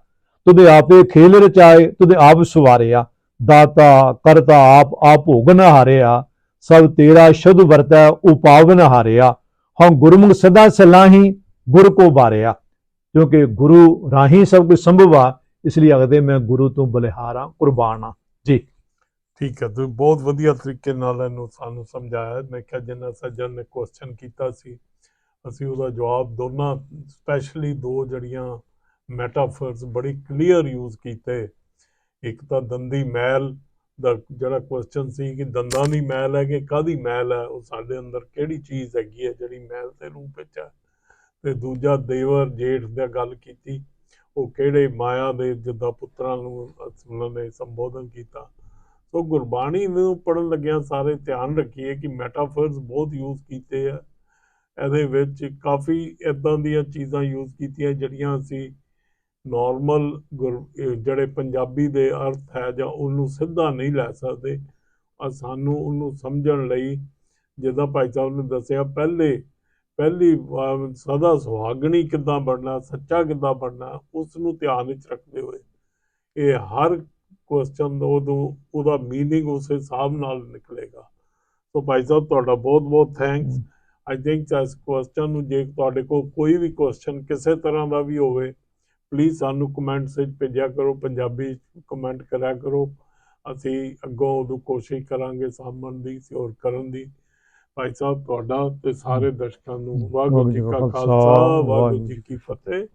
ਤੁਦੇ ਆਪੇ ਖੇਲ ਰਚਾਏ ਤੁਦੇ ਆਪ ਸਵਾਰਿਆ। ਦਾਤਾ ਕਰਤਾ ਆਪ ਆਪ ਭੋਗਨ ਹਾਰਿਆ। ਸਭ ਤੇਰਾ ਸ਼ੁੱਧ ਵਰਤੈ ਉਪਾਵਨ ਹਾਰਿਆ ਹਉ ਗੁਰਮੁਖ ਸਦਾ ਸਲਾਹੀ, ਗੁਰ ਕੋ ਬਾਰਿਆ। ਕਿਉਂਕਿ ਗੁਰੂ ਰਾਹੀਂ ਸਭ ਕੁਝ ਸੰਭਵ ਆ, ਇਸ ਲਈ ਅਗਦੇ ਮੈਂ ਗੁਰੂ ਤੋਂ ਬਲਿਹਾਰਾਂ, ਕੁਰਬਾਨ ਜੀ। ਠੀਕ ਹੈ, ਤੁਸੀਂ ਬਹੁਤ ਵਧੀਆ ਤਰੀਕੇ ਨਾਲ ਇਹਨੂੰ ਸਾਨੂੰ ਸਮਝਾਇਆ। ਮੈਂ ਕਿਹਾ ਜਿੰਨਾ ਸੱਜਣ ਨੇ ਕੁਐਸਚਨ ਕੀਤਾ ਸੀ, ਅਸੀਂ ਉਹਦਾ ਜਵਾਬ ਦੋਨਾਂ ਸਪੈਸ਼ਲੀ ਦੋ ਜੜੀਆਂ ਮੈਟਾਫਰਸ ਬੜੀ ਕਲੀਅਰ ਯੂਜ਼ ਕੀਤੇ। ਇੱਕ ਤਾਂ ਦੰਦੀ ਮੈਲ ਦਾ ਜਿਹੜਾ ਕੁਐਸਚਨ ਸੀ ਕਿ ਦੰਦਾਂ ਦੀ ਮੈਲ ਹੈ ਕਿ ਕਾਦੀ ਮੈਲ ਹੈ, ਉਹ ਸਾਡੇ ਅੰਦਰ ਕਿਹੜੀ ਚੀਜ਼ ਹੈਗੀ ਹੈ ਜਿਹੜੀ ਮੈਲ ਦੇ ਰੂਪ ਵਿੱਚ ਹੈ? ਤੇ ਦੂਜਾ ਦੇਵਰ ਜੇਠ ਦਾ ਗੱਲ ਕੀਤੀ, ਉਹ ਕਿਹੜੇ ਮਾਇਆ ਦੇ ਜਿੱਦਾਂ ਪੁੱਤਰਾਂ ਨੂੰ ਉਹਨਾਂ ਨੇ ਸੰਬੋਧਨ ਕੀਤਾ? ਸੋ ਗੁਰਬਾਣੀ ਨੂੰ ਪੜਨ ਲੱਗਿਆਂ ਸਾਰੇ ਧਿਆਨ ਰੱਖੀਏ ਕਿ ਮੈਟਾਫਰਸ ਬਹੁਤ ਯੂਜ਼ ਕੀਤੇ ਆ। ਇਹਦੇ ਵਿੱਚ ਕਾਫੀ ਇਦਾਂ ਦੀਆਂ ਚੀਜ਼ਾਂ ਯੂਜ਼ ਕੀਤੀਆਂ ਜਿਹੜੀਆਂ ਅਸੀਂ ਨਾਰਮਲ ਜਿਹੜੇ ਪੰਜਾਬੀ ਦੇ ਅਰਥ ਹੈ ਜਾਂ ਉਹਨੂੰ ਸਿੱਧਾ ਨਹੀਂ ਲੈ ਸਕਦੇ ਆ ਸਾਨੂੰ ਉਹਨੂੰ ਸਮਝਣ ਲਈ ਜਿੱਦਾਂ ਭਾਈ ਸਾਹਿਬ ਨੇ ਦੱਸਿਆ ਪਹਿਲੇ ਪਹਿਲੀ ਵਾਰ ਸਦਾ ਸੁਹਾਗਣੀ ਕਿੱਦਾਂ ਬਣਨਾ ਸੱਚਾ ਕਿੱਦਾਂ ਬਣਨਾ ਉਸ ਨੂੰ ਧਿਆਨ ਵਿੱਚ ਰੱਖਦੇ ਹੋਏ ਇਹ ਹਰ ਕੁਐਸਚਨ ਉਦੋਂ ਉਹਦਾ मीनिंग ਉਸ ਹਿਸਾਬ ਨਾਲ ਨਿਕਲੇਗਾ ਸੋ ਭਾਈ ਸਾਹਿਬ ਤੁਹਾਡਾ ਬਹੁਤ ਬਹੁਤ ਥੈਂਕਸ ਆਈ ਥਿੰਕ ਇਸ ਕੁਐਸਚਨ ਨੂੰ ਜੇ ਤੁਹਾਡੇ ਕੋਲ ਕੋਈ ਵੀ ਕੁਐਸਚਨ ਕਿਸੇ ਤਰ੍ਹਾਂ ਦਾ ਵੀ ਹੋਵੇ ਪਲੀਜ਼ ਸਾਨੂੰ ਕਮੈਂਟਸ ਵਿੱਚ ਭੇਜਿਆ ਕਰੋ ਪੰਜਾਬੀ ਕਮੈਂਟ ਕਰਿਆ ਕਰੋ। ਅਸੀਂ ਅੱਗੋਂ ਉਦੋਂ ਕੋਸ਼ਿਸ਼ ਕਰਾਂਗੇ ਸਾਂਭਣ ਦੀ ਔਰ ਕਰਨ ਦੀ। ਭਾਈ ਸਾਹਿਬ ਤੁਹਾਡਾ ਤੇ ਸਾਰੇ ਦਰਸ਼ਕਾਂ ਨੂੰ ਵਾਹਿਗੁਰੂ ਜੀ ਕਾ ਖਾਲਸਾ ਵਾਹਿਗੁਰੂ ਜੀ ਕੀ ਫਤਿਹ।